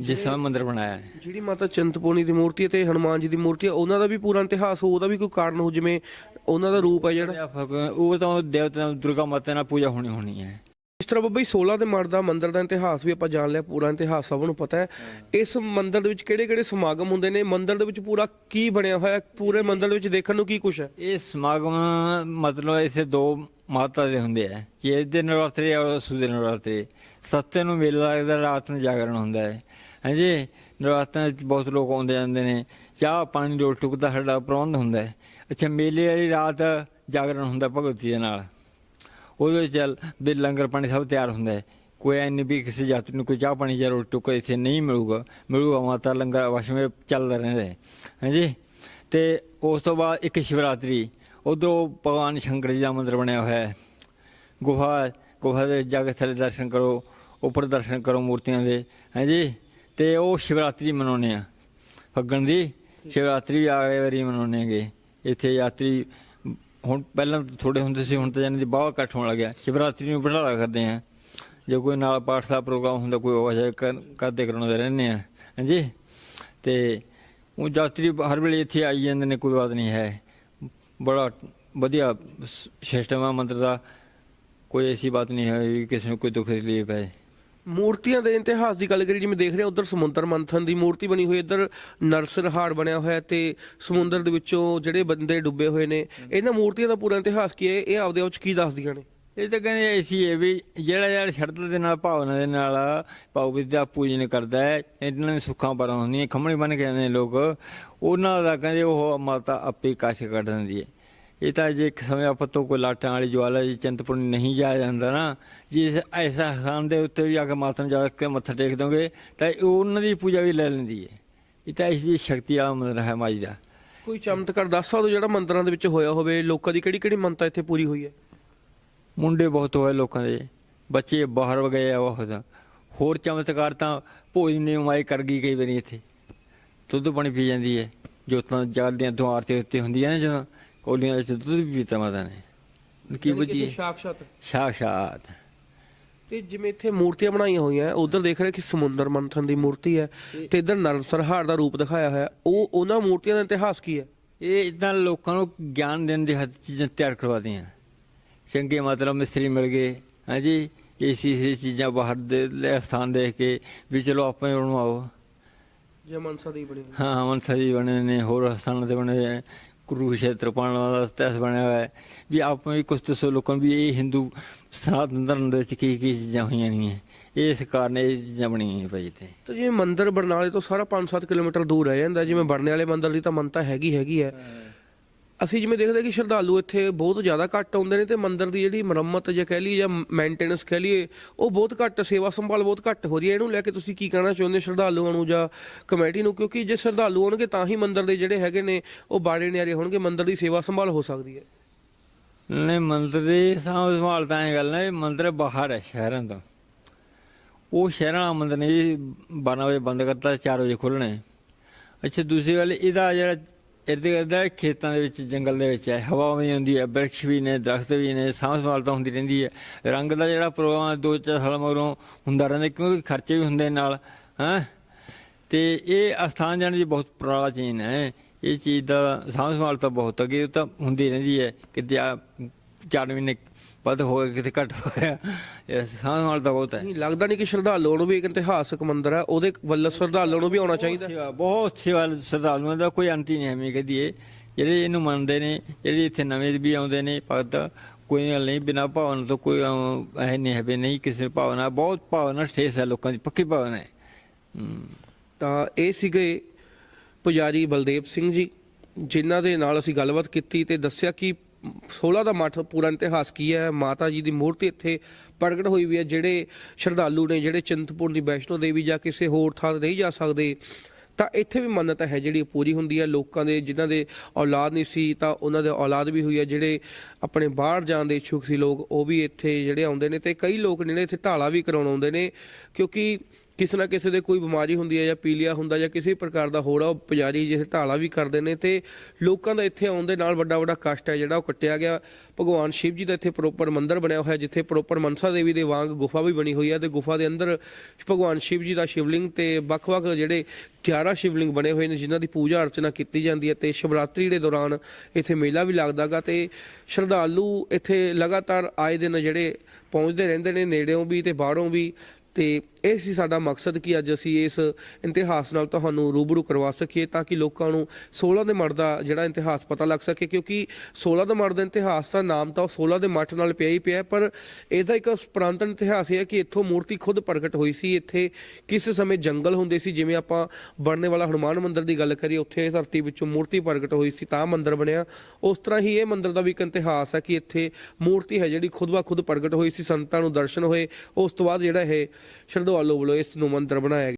ਜਿਸ ਸਮੇਂ ਮੰਦਿਰ ਬਣਾਇਆ ਹੈ। ਜਿਹੜੀ ਮਾਤਾ ਚਿੰਤਪੁਰਨੀ ਦੀ ਮੂਰਤੀ ਹੈ ਤੇ ਹਨੂਮਾਨ ਜੀ ਦੀ ਮੂਰਤੀ ਹੈ ਉਹਨਾਂ ਦਾ ਵੀ ਪੂਰਾ ਇਤਿਹਾਸ ਹੋ ਉਹਦਾ ਵੀ ਕੋਈ ਕਾਰਨ ਹੋ ਜਿਵੇਂ ਉਹਨਾਂ ਦਾ ਰੂਪ ਹੈ ਜਿਹੜਾ। ਉਹ ਤਾਂ ਦੇਵਤਾ ਦੁਰਗਾ ਮਾਤਾ ਨਾਲ ਪੂਜਾ ਹੋਣੀ ਹੋਣੀ ਹੈ। ਇਸ ਤਰ੍ਹਾਂ ਬੱਬਾ ਜੀ 16 ਦੇ ਮੜ ਦਾ ਮੰਦਿਰ ਦਾ ਇਤਿਹਾਸ ਵੀ ਆਪਾਂ ਜਾਣ ਲਿਆ ਪੂਰਾ ਇਤਿਹਾਸ ਸਭ ਨੂੰ ਪਤਾ ਹੈ। ਇਸ ਮੰਦਿਰ ਦੇ ਵਿੱਚ ਕਿਹੜੇ ਕਿਹੜੇ ਸਮਾਗਮ ਹੁੰਦੇ ਨੇ? ਮੰਦਿਰ ਦੇ ਵਿੱਚ ਪੂਰਾ ਕੀ ਬਣਿਆ ਹੋਇਆ? ਪੂਰੇ ਮੰਦਿਰ ਦੇ ਵਿੱਚ ਦੇਖਣ ਨੂੰ ਕੀ ਕੁਝ ਹੈ? ਇਹ ਸਮਾਗਮ ਮਤਲਬ ਇਥੇ ਦੋ ਮਾਤਾ ਦੇ ਹੁੰਦੇ ਆ। ਜੇ ਦੇ ਨਰਾਤਰੇ ਔਰ ਸੂਦੇ ਸੱਤੇ ਨੂੰ ਮੇਲਾ ਲੱਗਦਾ ਰਾਤ ਨੂੰ ਜਾਗਰਣ ਹੁੰਦਾ ਹੈ। ਹਾਂਜੀ ਨਰਾਤਾਂ ਵਿੱਚ ਬਹੁਤ ਲੋਕ ਆਉਂਦੇ ਜਾਂਦੇ ਨੇ। ਚਾਹ ਪਾਣੀ ਰੋਟ ਟੁਕ ਦਾ ਸਾਡਾ ਪ੍ਰਬੰਧ ਹੁੰਦਾ ਹੈ। ਅੱਛਾ, ਮੇਲੇ ਵਾਲੀ ਰਾਤ ਜਾਗਰਣ ਹੁੰਦਾ ਭਗਵਤੀ ਦੇ ਨਾਲ। ਉਹਦੇ ਵਿੱਚ ਚੱਲ ਵੀ ਲੰਗਰ ਪਾਣੀ ਸਭ ਤਿਆਰ ਹੁੰਦਾ ਹੈ। ਕੋਈ ਐਨ ਵੀ ਕਿਸੇ ਯਾਤਰੀ ਨੂੰ ਕੋਈ ਚਾਹ ਪਾਣੀ ਜਾਂ ਰੋਟੀ ਟੁੱਕ ਇੱਥੇ ਨਹੀਂ ਮਿਲੂਗਾ। ਮਿਲੂਗਾ ਮਾਤਾ ਲੰਗਰ ਵਸ਼ਮੇ ਚੱਲਦਾ ਰਹਿੰਦਾ ਹੈ। ਹਾਂਜੀ, ਤੇ ਉਸ ਤੋਂ ਬਾਅਦ ਇੱਕ ਸ਼ਿਵਰਾਤਰੀ। ਉਧਰੋਂ ਭਗਵਾਨ ਸ਼ੰਕਰ ਜੀ ਦਾ ਮੰਦਿਰ ਬਣਿਆ ਹੋਇਆ ਹੈ। ਗੁਫਾ ਗੁਫਾ ਦੇ ਜਾ ਕੇ ਥੱਲੇ ਦਰਸ਼ਨ ਕਰੋ। ਉੱਪਰ ਦਰਸ਼ਨ ਕਰੋ ਮੂਰਤੀਆਂ ਦੇ। ਹਾਂਜੀ ਤੇ ਉਹ ਸ਼ਿਵਰਾਤਰੀ ਮਨਾਉਂਦੇ ਆ। ਫੱਗਣ ਦੀ ਸ਼ਿਵਰਾਤਰੀ ਵੀ ਆ ਗਏ ਵਾਰੀ ਮਨਾਉਂਦੇ ਹੈਗੇ। ਇੱਥੇ ਯਾਤਰੀ ਹੁਣ ਪਹਿਲਾਂ ਥੋੜੇ ਹੁੰਦੇ ਸੀ, ਹੁਣ ਤਾਂ ਜਾਨੀ ਦੀ ਬਾਹਰ ਇਕੱਠ ਹੋਣ ਲੱਗਿਆ। ਸ਼ਿਵਰਾਤਰੀ ਨੂੰ ਭੰਡਾਰਾ ਕਰਦੇ ਆ। ਜੇ ਕੋਈ ਨਾਲ ਪਾਠ ਦਾ ਪ੍ਰੋਗਰਾਮ ਹੁੰਦਾ, ਕੋਈ ਉਹ ਜਿਹਾ ਕਰ- ਕਰਦੇ ਕਰਾਉਂਦੇ ਰਹਿੰਦੇ ਆ। ਹਾਂਜੀ? ਤੇ ਉਹ ਯਾਤਰੀ ਹਰ ਵੇਲੇ ਇੱਥੇ ਆਈ ਜਾਂਦੇ ਨੇ, ਕੋਈ ਬਾਤ ਨਹੀਂ ਹੈ। ਬੜਾ ਵਧੀਆ ਸਿਸਟਮ ਆ ਮੰਦਰ ਦਾ। ਕੋਈ ਐਸੀ ਬਾਤ ਨਹੀਂ ਹੈ ਵੀ ਕਿਸੇ ਨੂੰ ਕੋਈ ਦੁੱਖ ਤਕਲੀਫ ਹੈ ਮੂਰਤੀਆਂ ਦੇ ਇਤਿਹਾਸ ਦੀ ਗੱਲ ਕਰੀ ਜਿਵੇਂ ਦੇਖ ਰਹੇ ਉਧਰ ਸਮੁੰਦਰ ਮੰਥਨ ਦੀ ਮੂਰਤੀ ਬਣੀ ਹੋਈ ਇੱਧਰ ਨਰਸਰ ਹਾਰ ਬਣਿਆ ਹੋਇਆ ਤੇ ਸਮੁੰਦਰ ਦੇ ਵਿੱਚੋਂ ਜਿਹੜੇ ਬੰਦੇ ਡੁੱਬੇ ਹੋਏ ਨੇ, ਇਹਨਾਂ ਮੂਰਤੀਆਂ ਦਾ ਪੂਰਾ ਇਤਿਹਾਸ ਕੀ ਹੈ? ਇਹ ਆਪਦੇ ਆਪ ਚ ਕੀ ਦੱਸਦੀਆਂ ਨੇ? ਇਹ ਤਾਂ ਕਹਿੰਦੇ ਐਸੀ ਹੈ ਵੀ ਜਿਹੜਾ ਜਿਹੜਾ ਸ਼ਰਧਾ ਦੇ ਨਾਲ, ਭਾਵਨਾ ਦੇ ਨਾਲ ਭਾਵ ਵਿਦਿਆ ਪੂਜਨ ਕਰਦਾ ਹੈ, ਇਹਨਾਂ ਨੇ ਸੁੱਖਾਂ ਪਰ ਹੁੰਦੀਆਂ ਖੰਮਣੀ ਬਣ ਕੇ ਆਉਂਦੇ ਨੇ ਲੋਕ, ਉਹਨਾਂ ਦਾ ਕਹਿੰਦੇ ਉਹ ਮਾਤਾ ਆਪੇ ਕਾਸ਼ ਕੱਢ ਦਿੰਦੀ ਹੈ। ਇਹ ਤਾਂ ਜੇ ਇੱਕ ਸਮੇਂ ਆਪਾਂ ਤੋਂ ਕੋਈ ਲਾਟਾਂ ਵਾਲੀ ਜਵਾਲਾ ਜੀ ਚਿੰਤਪੁਰਨੀ ਨਹੀਂ ਜਾਇਆ ਜਾਂਦਾ ਨਾ ਜੇ ਇਸ ਐਸਾ ਸਥਾਨ ਦੇ ਉੱਤੇ ਵੀ ਆ ਕੇ ਮਾਤਮ ਜਾ ਕੇ ਮੱਥਾ ਟੇਕ ਦੋਗੇ ਤਾਂ ਉਹਨਾਂ ਦੀ ਪੂਜਾ ਵੀ ਲੈ ਲੈਂਦੀ ਹੈ। ਇਹ ਤਾਂ ਇਸ ਦੀ ਸ਼ਕਤੀ ਵਾਲਾ ਮੰਦਰ ਹੈ ਮਾਈ ਦਾ। ਕੋਈ ਚਮਤਕਾਰ ਦੱਸ ਸਕਦੇ ਜਿਹੜਾ ਮੰਦਰਾਂ ਦੇ ਵਿੱਚ ਹੋਇਆ ਹੋਵੇ? ਲੋਕਾਂ ਦੀ ਕਿਹੜੀ ਕਿਹੜੀ ਮੰਨਤਾ ਇੱਥੇ ਪੂਰੀ ਹੋਈ ਹੈ? ਮੁੰਡੇ ਬਹੁਤ ਹੋਏ ਲੋਕਾਂ ਦੇ। ਬੱਚੇ ਬਾਹਰ ਗਏ ਆ ਬਹੁਤ। ਹੋਰ ਚਮਤਕਾਰ ਤਾਂ ਭੋਜਨ ਨੇ ਉਮਾਈ ਕਰ ਗਈ ਕਈ ਵਾਰੀ ਇੱਥੇ। ਦੁੱਧ ਪਾਣੀ ਪੀ ਜਾਂਦੀ ਹੈ। ਜੋਤਾਂ ਜਗਦੀਆਂ ਦੁਆਰ ਤੇ ਉੱਤੇ ਹੁੰਦੀਆਂ ਨੇ ਜਦੋਂ। ਕੋਲੀਆਂ ਵਿੱਚ ਦੁੱਧ ਵੀ ਪੀਤਾ ਮਾਤਾ ਨੇ। ਕੀ ਬੁੱਝੀ ਸਾਖਸ਼ਾਤ ਸਾਖਸ਼ਾਤ ਤੇ ਜਿਵੇਂ ਇੱਥੇ ਮੂਰਤੀਆਂ ਬਣਾਈਆਂ ਹੋਈਆਂ ਉਧਰ ਦੇਖ ਰਹੇ ਕਿ ਸਮੁੰਦਰ ਮੰਥਨ ਦੀ ਮੂਰਤੀ ਹੈ ਤੇ ਇਧਰ ਨਰਸਰਹਾਰ ਦਾ ਰੂਪ ਦਿਖਾਇਆ ਹੋਇਆ। ਉਹ ਉਹਨਾਂ ਮੂਰਤੀਆਂ ਦਾ ਇਤਿਹਾਸ ਕੀ ਹੈ? ਇਹ ਇਦਾਂ ਲੋਕਾਂ ਨੂੰ ਗਿਆਨ ਦੇਣ ਦੇ ਹੱਥ ਚੀਜ਼ਾਂ ਤਿਆਰ ਕਰਵਾਦੀਆਂ ਚੰਗੇ ਮਤਲਬ ਮਿਸਤਰੀ ਮਿਲ ਗਏ ਹਾਂਜੀ ਇਸੀ ਇਸੀ ਚੀਜ਼ਾਂ ਬਾਹਰ ਦੇ ਲੈ ਸਥਾਨ ਦੇਖ ਕੇ ਵੀ ਚਲੋ ਆਪਾਂ ਹੀ ਬਣਵਾਓ ਜੇ ਮਨਸਾ ਦੀ ਬਣੀ ਹਾਂ ਮਨਸਾ ਜੀ ਬਣੇ ਨੇ ਹੋਰ ਸਥਾਨਾਂ ਤੇ ਬਣੇ ਕੁਰੂਕਸ਼ੇਤਰ ਪਾਣ ਦਾ ਇਤਿਹਾਸ ਬਣਿਆ ਹੋਇਆ ਹੈ ਵੀ ਆਪਾਂ ਵੀ ਕੁਝ ਦੱਸੋ ਲੋਕਾਂ ਨੂੰ ਵੀ ਇਹ ਹਿੰਦੂ ਸਨਾਤਨ ਧਰਮ ਦੇ ਵਿੱਚ ਕੀ ਕੀ ਚੀਜ਼ਾਂ ਹੋਈਆਂ ਨਹੀਂ ਇਸ ਕਾਰਨ ਇਹ ਚੀਜ਼ਾਂ ਬਣੀਆਂ ਭਾਈ ਤੇ ਤਾਂ ਜਿਵੇਂ ਮੰਦਿਰ ਬਰਨਾਲੇ ਤੋਂ ਸਾਰਾ 5-7 ਕਿਲੋਮੀਟਰ ਦੂਰ ਰਹਿ ਜਾਂਦਾ। ਜਿਵੇਂ ਬਰਨੇ ਵਾਲੇ ਮੰਦਿਰ ਦੀ ਤਾਂ ਮੰਨਤਾ ਹੈਗੀ ਹੈਗੀ ਹੈ। ਅਸੀਂ ਜਿਵੇਂ ਦੇਖਦੇ ਕਿ ਸ਼ਰਧਾਲੂ ਇੱਥੇ ਬਹੁਤ ਜ਼ਿਆਦਾ ਘੱਟ ਆਉਂਦੇ ਨੇ ਤੇ ਮੰਦਿਰ ਦੀ ਜਿਹੜੀ ਮੁਰੰਮਤ ਜੇ ਕਹਿ ਲਈਏ ਜਾਂ ਮੇਨਟੇਨੈਂਸ ਕਹਿ ਲਈਏ, ਉਹ ਬਹੁਤ ਘੱਟ, ਸੇਵਾ ਸੰਭਾਲ ਬਹੁਤ ਘੱਟ ਹੋ ਰਹੀ ਹੈ। ਇਹਨੂੰ ਲੈ ਕੇ ਤੁਸੀਂ ਕੀ ਕਹਿਣਾ ਚਾਹੁੰਦੇ ਹੋ ਸ਼ਰਧਾਲੂਆਂ ਨੂੰ ਜਾਂ ਕਮੇਟੀ ਨੂੰ? ਕਿਉਂਕਿ ਜੇ ਸ਼ਰਧਾਲੂ ਆਉਣਗੇ ਤਾਂ ਹੀ ਮੰਦਿਰ ਦੇ ਜਿਹੜੇ ਹੈਗੇ ਨੇ, ਉਹ ਬਾੜੇ ਨਿਆਰੇ ਹੋਣਗੇ, ਮੰਦਿਰ ਦੀ ਸੇਵਾ ਸੰਭਾਲ ਹੋ ਸਕਦੀ ਹੈ। ਨਹੀਂ, ਮੰਦਰ ਦੀ ਸਾਂਭ ਸੰਭਾਲ ਤਾਂ ਇਹ ਗੱਲ ਹੈ ਇਹ ਮੰਦਰ ਬਾਹਰ ਹੈ ਸ਼ਹਿਰਾਂ ਤੋਂ ਉਹ ਸ਼ਹਿਰਾਂ ਵਾਲਾ ਮੰਦਰ ਨਹੀਂ 12 ਵਜੇ ਬੰਦ ਕਰਤਾ 4 ਵਜੇ ਖੋਲ੍ਹਣਾ ਅੱਛਾ, ਦੂਸਰੀ ਗੱਲ, ਇਹਦਾ ਜਿਹੜਾ ਇਰਦ ਗਿਰਦ ਖੇਤਾਂ ਦੇ ਵਿੱਚ, ਜੰਗਲ ਦੇ ਵਿੱਚ ਹੈ। ਹਵਾ ਵੀ ਹੁੰਦੀ ਹੈ, ਬ੍ਰਿਕਸ਼ ਵੀ ਨੇ, ਦਰਖਤ ਵੀ ਨੇ, ਸਾਂਭ ਸੰਭਾਲ ਤਾਂ ਹੁੰਦੀ ਰਹਿੰਦੀ ਹੈ। ਰੰਗ ਦਾ ਜਿਹੜਾ ਪ੍ਰੋਗਰਾਮ ਦੋ ਚਾਰ ਸਾਲ ਮਗਰੋਂ ਹੁੰਦਾ ਰਹਿੰਦਾ, ਕਿਉਂਕਿ ਖਰਚੇ ਵੀ ਹੁੰਦੇ ਨਾਲ, ਹਾਂ? ਤੇ ਇਹ ਅਸਥਾਨ ਜਾਣ ਦੀ ਬਹੁਤ ਪ੍ਰਾਚੀਨ ਹੈ। ਇਹ ਚੀਜ਼ ਦਾ ਸਾਂਭ ਸੰਭਾਲ ਤਾਂ ਬਹੁਤ ਅੱਗੇ ਤਾਂ ਹੁੰਦੀ ਰਹਿੰਦੀ ਹੈ। ਕਿ ਚਾਰ ਮਹੀਨੇ ਵੱਧ ਹੋ ਗਏ ਕਿਤੇ ਘੱਟ ਹੋਇਆ ਇਹ ਸਾਂਭ ਸੰਭਾਲ ਤਾਂ ਬਹੁਤ ਹੈ। ਨਹੀਂ ਲੱਗਦਾ ਨਹੀਂ ਕਿ ਸ਼ਰਧਾਲੂਆਂ ਨੂੰ ਵੀ ਇੱਕ ਇਤਿਹਾਸਕ ਮੰਦਿਰ ਹੈ। ਉਹਦੇ ਵੱਲ ਸ਼ਰਧਾਲੂਆਂ ਨੂੰ ਵੀ ਆਉਣਾ ਚਾਹੀਦਾ। ਸੇਵਾ ਬਹੁਤ ਸੇਵਾ ਸ਼ਰਧਾਲੂਆਂ ਦਾ ਕੋਈ ਅੰਤ ਹੀ ਨਹੀਂ ਐਵੇਂ ਕਹਦੀਏ ਜਿਹੜੇ ਇਹਨੂੰ ਮੰਨਦੇ ਨੇ ਜਿਹੜੇ ਇੱਥੇ ਨਵੇਂ ਵੀ ਆਉਂਦੇ ਨੇ ਭਗਤ ਕੋਈ ਗੱਲ ਨਹੀਂ ਬਿਨਾਂ ਭਾਵਨਾ ਤੋਂ ਕੋਈ ਐ ਨਹੀਂ ਹੈ ਵੀ ਨਹੀਂ ਕਿਸੇ ਭਾਵਨਾ ਬਹੁਤ ਭਾਵਨਾ ਠੇਸ ਹੈ ਲੋਕਾਂ ਦੀ ਪੱਕੀ ਭਾਵਨਾ ਹੈ। ਤਾਂ ਇਹ ਸੀਗੇ ਪੁਜਾਰੀ ਬਲਦੇਵ ਸਿੰਘ ਜੀ ਜਿਨ੍ਹਾਂ ਦੇ ਨਾਲ ਅਸੀਂ ਗੱਲਬਾਤ ਕੀਤੀ ਤੇ ਦੱਸਿਆ ਕਿ 16 ਦਾ ਮੱਠ ਪੂਰਾ ਇਤਿਹਾਸ ਕੀ ਹੈ? ਮਾਤਾ ਜੀ ਦੀ ਮੂਰਤੀ ਇੱਥੇ ਪ੍ਰਗਟ ਹੋਈ ਵੀ ਹੈ। ਜਿਹੜੇ ਸ਼ਰਧਾਲੂ ਨੇ, ਜਿਹੜੇ ਚਿੰਤਪੁਰਨੀ ਵੈਸ਼ਨੋ ਦੇਵੀ ਜਾਂ ਕਿਸੇ ਹੋਰ ਥਾਂ ਤੇ ਨਹੀਂ ਜਾ ਸਕਦੇ, ਤਾਂ ਇੱਥੇ ਵੀ ਮੰਨਤਾ ਹੈ ਜਿਹੜੀ ਪੂਰੀ ਹੁੰਦੀ ਹੈ। ਲੋਕਾਂ ਦੇ, ਜਿਨ੍ਹਾਂ ਦੇ ਔਲਾਦ ਨਹੀਂ ਸੀ, ਤਾਂ ਉਹਨਾਂ ਦੇ ਔਲਾਦ ਵੀ ਹੋਈ ਹੈ। ਜਿਹੜੇ ਆਪਣੇ ਬਾਹਰ ਜਾਣ ਦੇ ਇਛੁਕ ਸੀ ਲੋਕ, ਉਹ ਵੀ ਇੱਥੇ ਜਿਹੜੇ ਆਉਂਦੇ ਨੇ ਤੇ ਕਈ ਲੋਕ ਨੇ ਇੱਥੇ ਢਾਲਾ ਵੀ ਕਰਾਉਣ ਆਉਂਦੇ ਨੇ, ਕਿਉਂਕਿ ਕਿਸੇ ਨਾ ਕਿਸੇ ਦੇ ਕੋਈ ਬਿਮਾਰੀ ਹੁੰਦੀ ਹੈ ਜਾਂ ਪੀਲੀਆ ਹੁੰਦਾ ਜਾਂ ਕਿਸੇ ਪ੍ਰਕਾਰ ਦਾ ਹੋਰ ਆ, ਉਹ ਪੁਜਾਰੀ ਜਿਸ ਢਾਲਾ ਵੀ ਕਰਦੇ ਨੇ ਤੇ ਲੋਕਾਂ ਦਾ ਇੱਥੇ ਆਉਣ ਦੇ ਨਾਲ ਵੱਡਾ ਵੱਡਾ ਕਸ਼ਟ ਹੈ ਜਿਹੜਾ ਉਹ ਕੱਟਿਆ ਗਿਆ। ਭਗਵਾਨ ਸ਼ਿਵ ਜੀ ਦਾ ਇੱਥੇ ਪ੍ਰੋਪਰ ਮੰਦਿਰ ਬਣਿਆ ਹੋਇਆ ਜਿੱਥੇ ਪ੍ਰੋਪਰ ਮਨਸਾ ਦੇਵੀ ਦੇ ਵਾਂਗ ਗੁਫਾ ਵੀ ਬਣੀ ਹੋਈ ਹੈ ਤੇ ਗੁਫਾ ਦੇ ਅੰਦਰ ਭਗਵਾਨ ਸ਼ਿਵ ਜੀ ਦਾ ਸ਼ਿਵਲਿੰਗ ਤੇ ਵੱਖ-ਵੱਖ ਜਿਹੜੇ 11 ਸ਼ਿਵਲਿੰਗ ਬਣੇ ਹੋਏ ਨੇ ਜਿਨ੍ਹਾਂ ਦੀ ਪੂਜਾ ਅਰਚਨਾ ਕੀਤੀ ਜਾਂਦੀ ਹੈ ਤੇ ਸ਼ਿਵਰਾਤਰੀ ਦੇ ਦੌਰਾਨ ਇੱਥੇ ਮੇਲਾ ਵੀ ਲੱਗਦਾਗਾ ਤੇ ਸ਼ਰਧਾਲੂ ਇੱਥੇ ਲਗਾਤਾਰ ਆਏ ਦਿਨ ਜਿਹੜੇ ਪਹੁੰਚਦੇ ਰਹਿੰਦੇ ਨੇ, ਨੇੜਿਓਂ ਵੀ ਤੇ ਬਾਹਰੋਂ ਵੀ ਤੇ ਇਹ ਸੀ ਸਾਡਾ ਮਕਸਦ ਕਿ ਅੱਜ ਅਸੀਂ ਇਸ ਇਤਿਹਾਸ ਨਾਲ ਤੁਹਾਨੂੰ ਰੂਬਰੂ ਕਰਵਾ ਸਕੀਏ ਤਾਂ ਕਿ ਲੋਕਾਂ ਨੂੰ 16 ਦੇ ਮਠ ਦਾ ਜਿਹੜਾ ਇਤਿਹਾਸ ਪਤਾ ਲੱਗ ਸਕੇ, ਕਿਉਂਕਿ 16 ਦੇ ਮਠ ਦਾ ਇਤਿਹਾਸ ਦਾ ਨਾਮ ਤਾਂ ਉਹ 16 ਦੇ ਮੱਠ ਨਾਲ ਪਿਆ ਹੀ ਪਿਆ ਪਰ ਇਹਦਾ ਇੱਕ ਪ੍ਰਾਂਤਨ ਇਤਿਹਾਸ ਇਹ ਹੈ ਕਿ ਇੱਥੋਂ ਮੂਰਤੀ ਖੁਦ ਪ੍ਰਗਟ ਹੋਈ ਸੀ, ਇੱਥੇ ਕਿਸ ਸਮੇਂ ਜੰਗਲ ਹੁੰਦੇ ਸੀ, ਜਿਵੇਂ ਆਪਾਂ ਬਣਨੇ ਵਾਲਾ ਹਨੂਮਾਨ ਮੰਦਿਰ ਦੀ ਗੱਲ ਕਰੀਏ, ਉੱਥੇ ਧਰਤੀ ਵਿੱਚੋਂ ਮੂਰਤੀ ਪ੍ਰਗਟ ਹੋਈ ਸੀ, ਤਾਂ ਮੰਦਿਰ ਬਣਿਆ। ਉਸ ਤਰ੍ਹਾਂ ਹੀ ਇਹ ਮੰਦਿਰ ਦਾ ਵੀ ਇੱਕ ਇਤਿਹਾਸ ਹੈ ਕਿ ਇੱਥੇ ਮੂਰਤੀ ਹੈ ਜਿਹੜੀ ਖੁਦ ਬਾ ਖੁਦ ਪ੍ਰਗਟ ਹੋਈ ਸੀ, ਸੰਤਾਂ ਨੂੰ ਦਰਸ਼ਨ ਹੋਏ। ਉਸ ਤੋਂ ਬਾਅਦ ਜਿਹੜਾ ਇਹ ਸ਼ਰਧਾਲੂ ਵੱਲੋਂ ਇਸ ਨੂੰ ਮੰਤਰ ਬਣਾਇਆ ਗਿਆ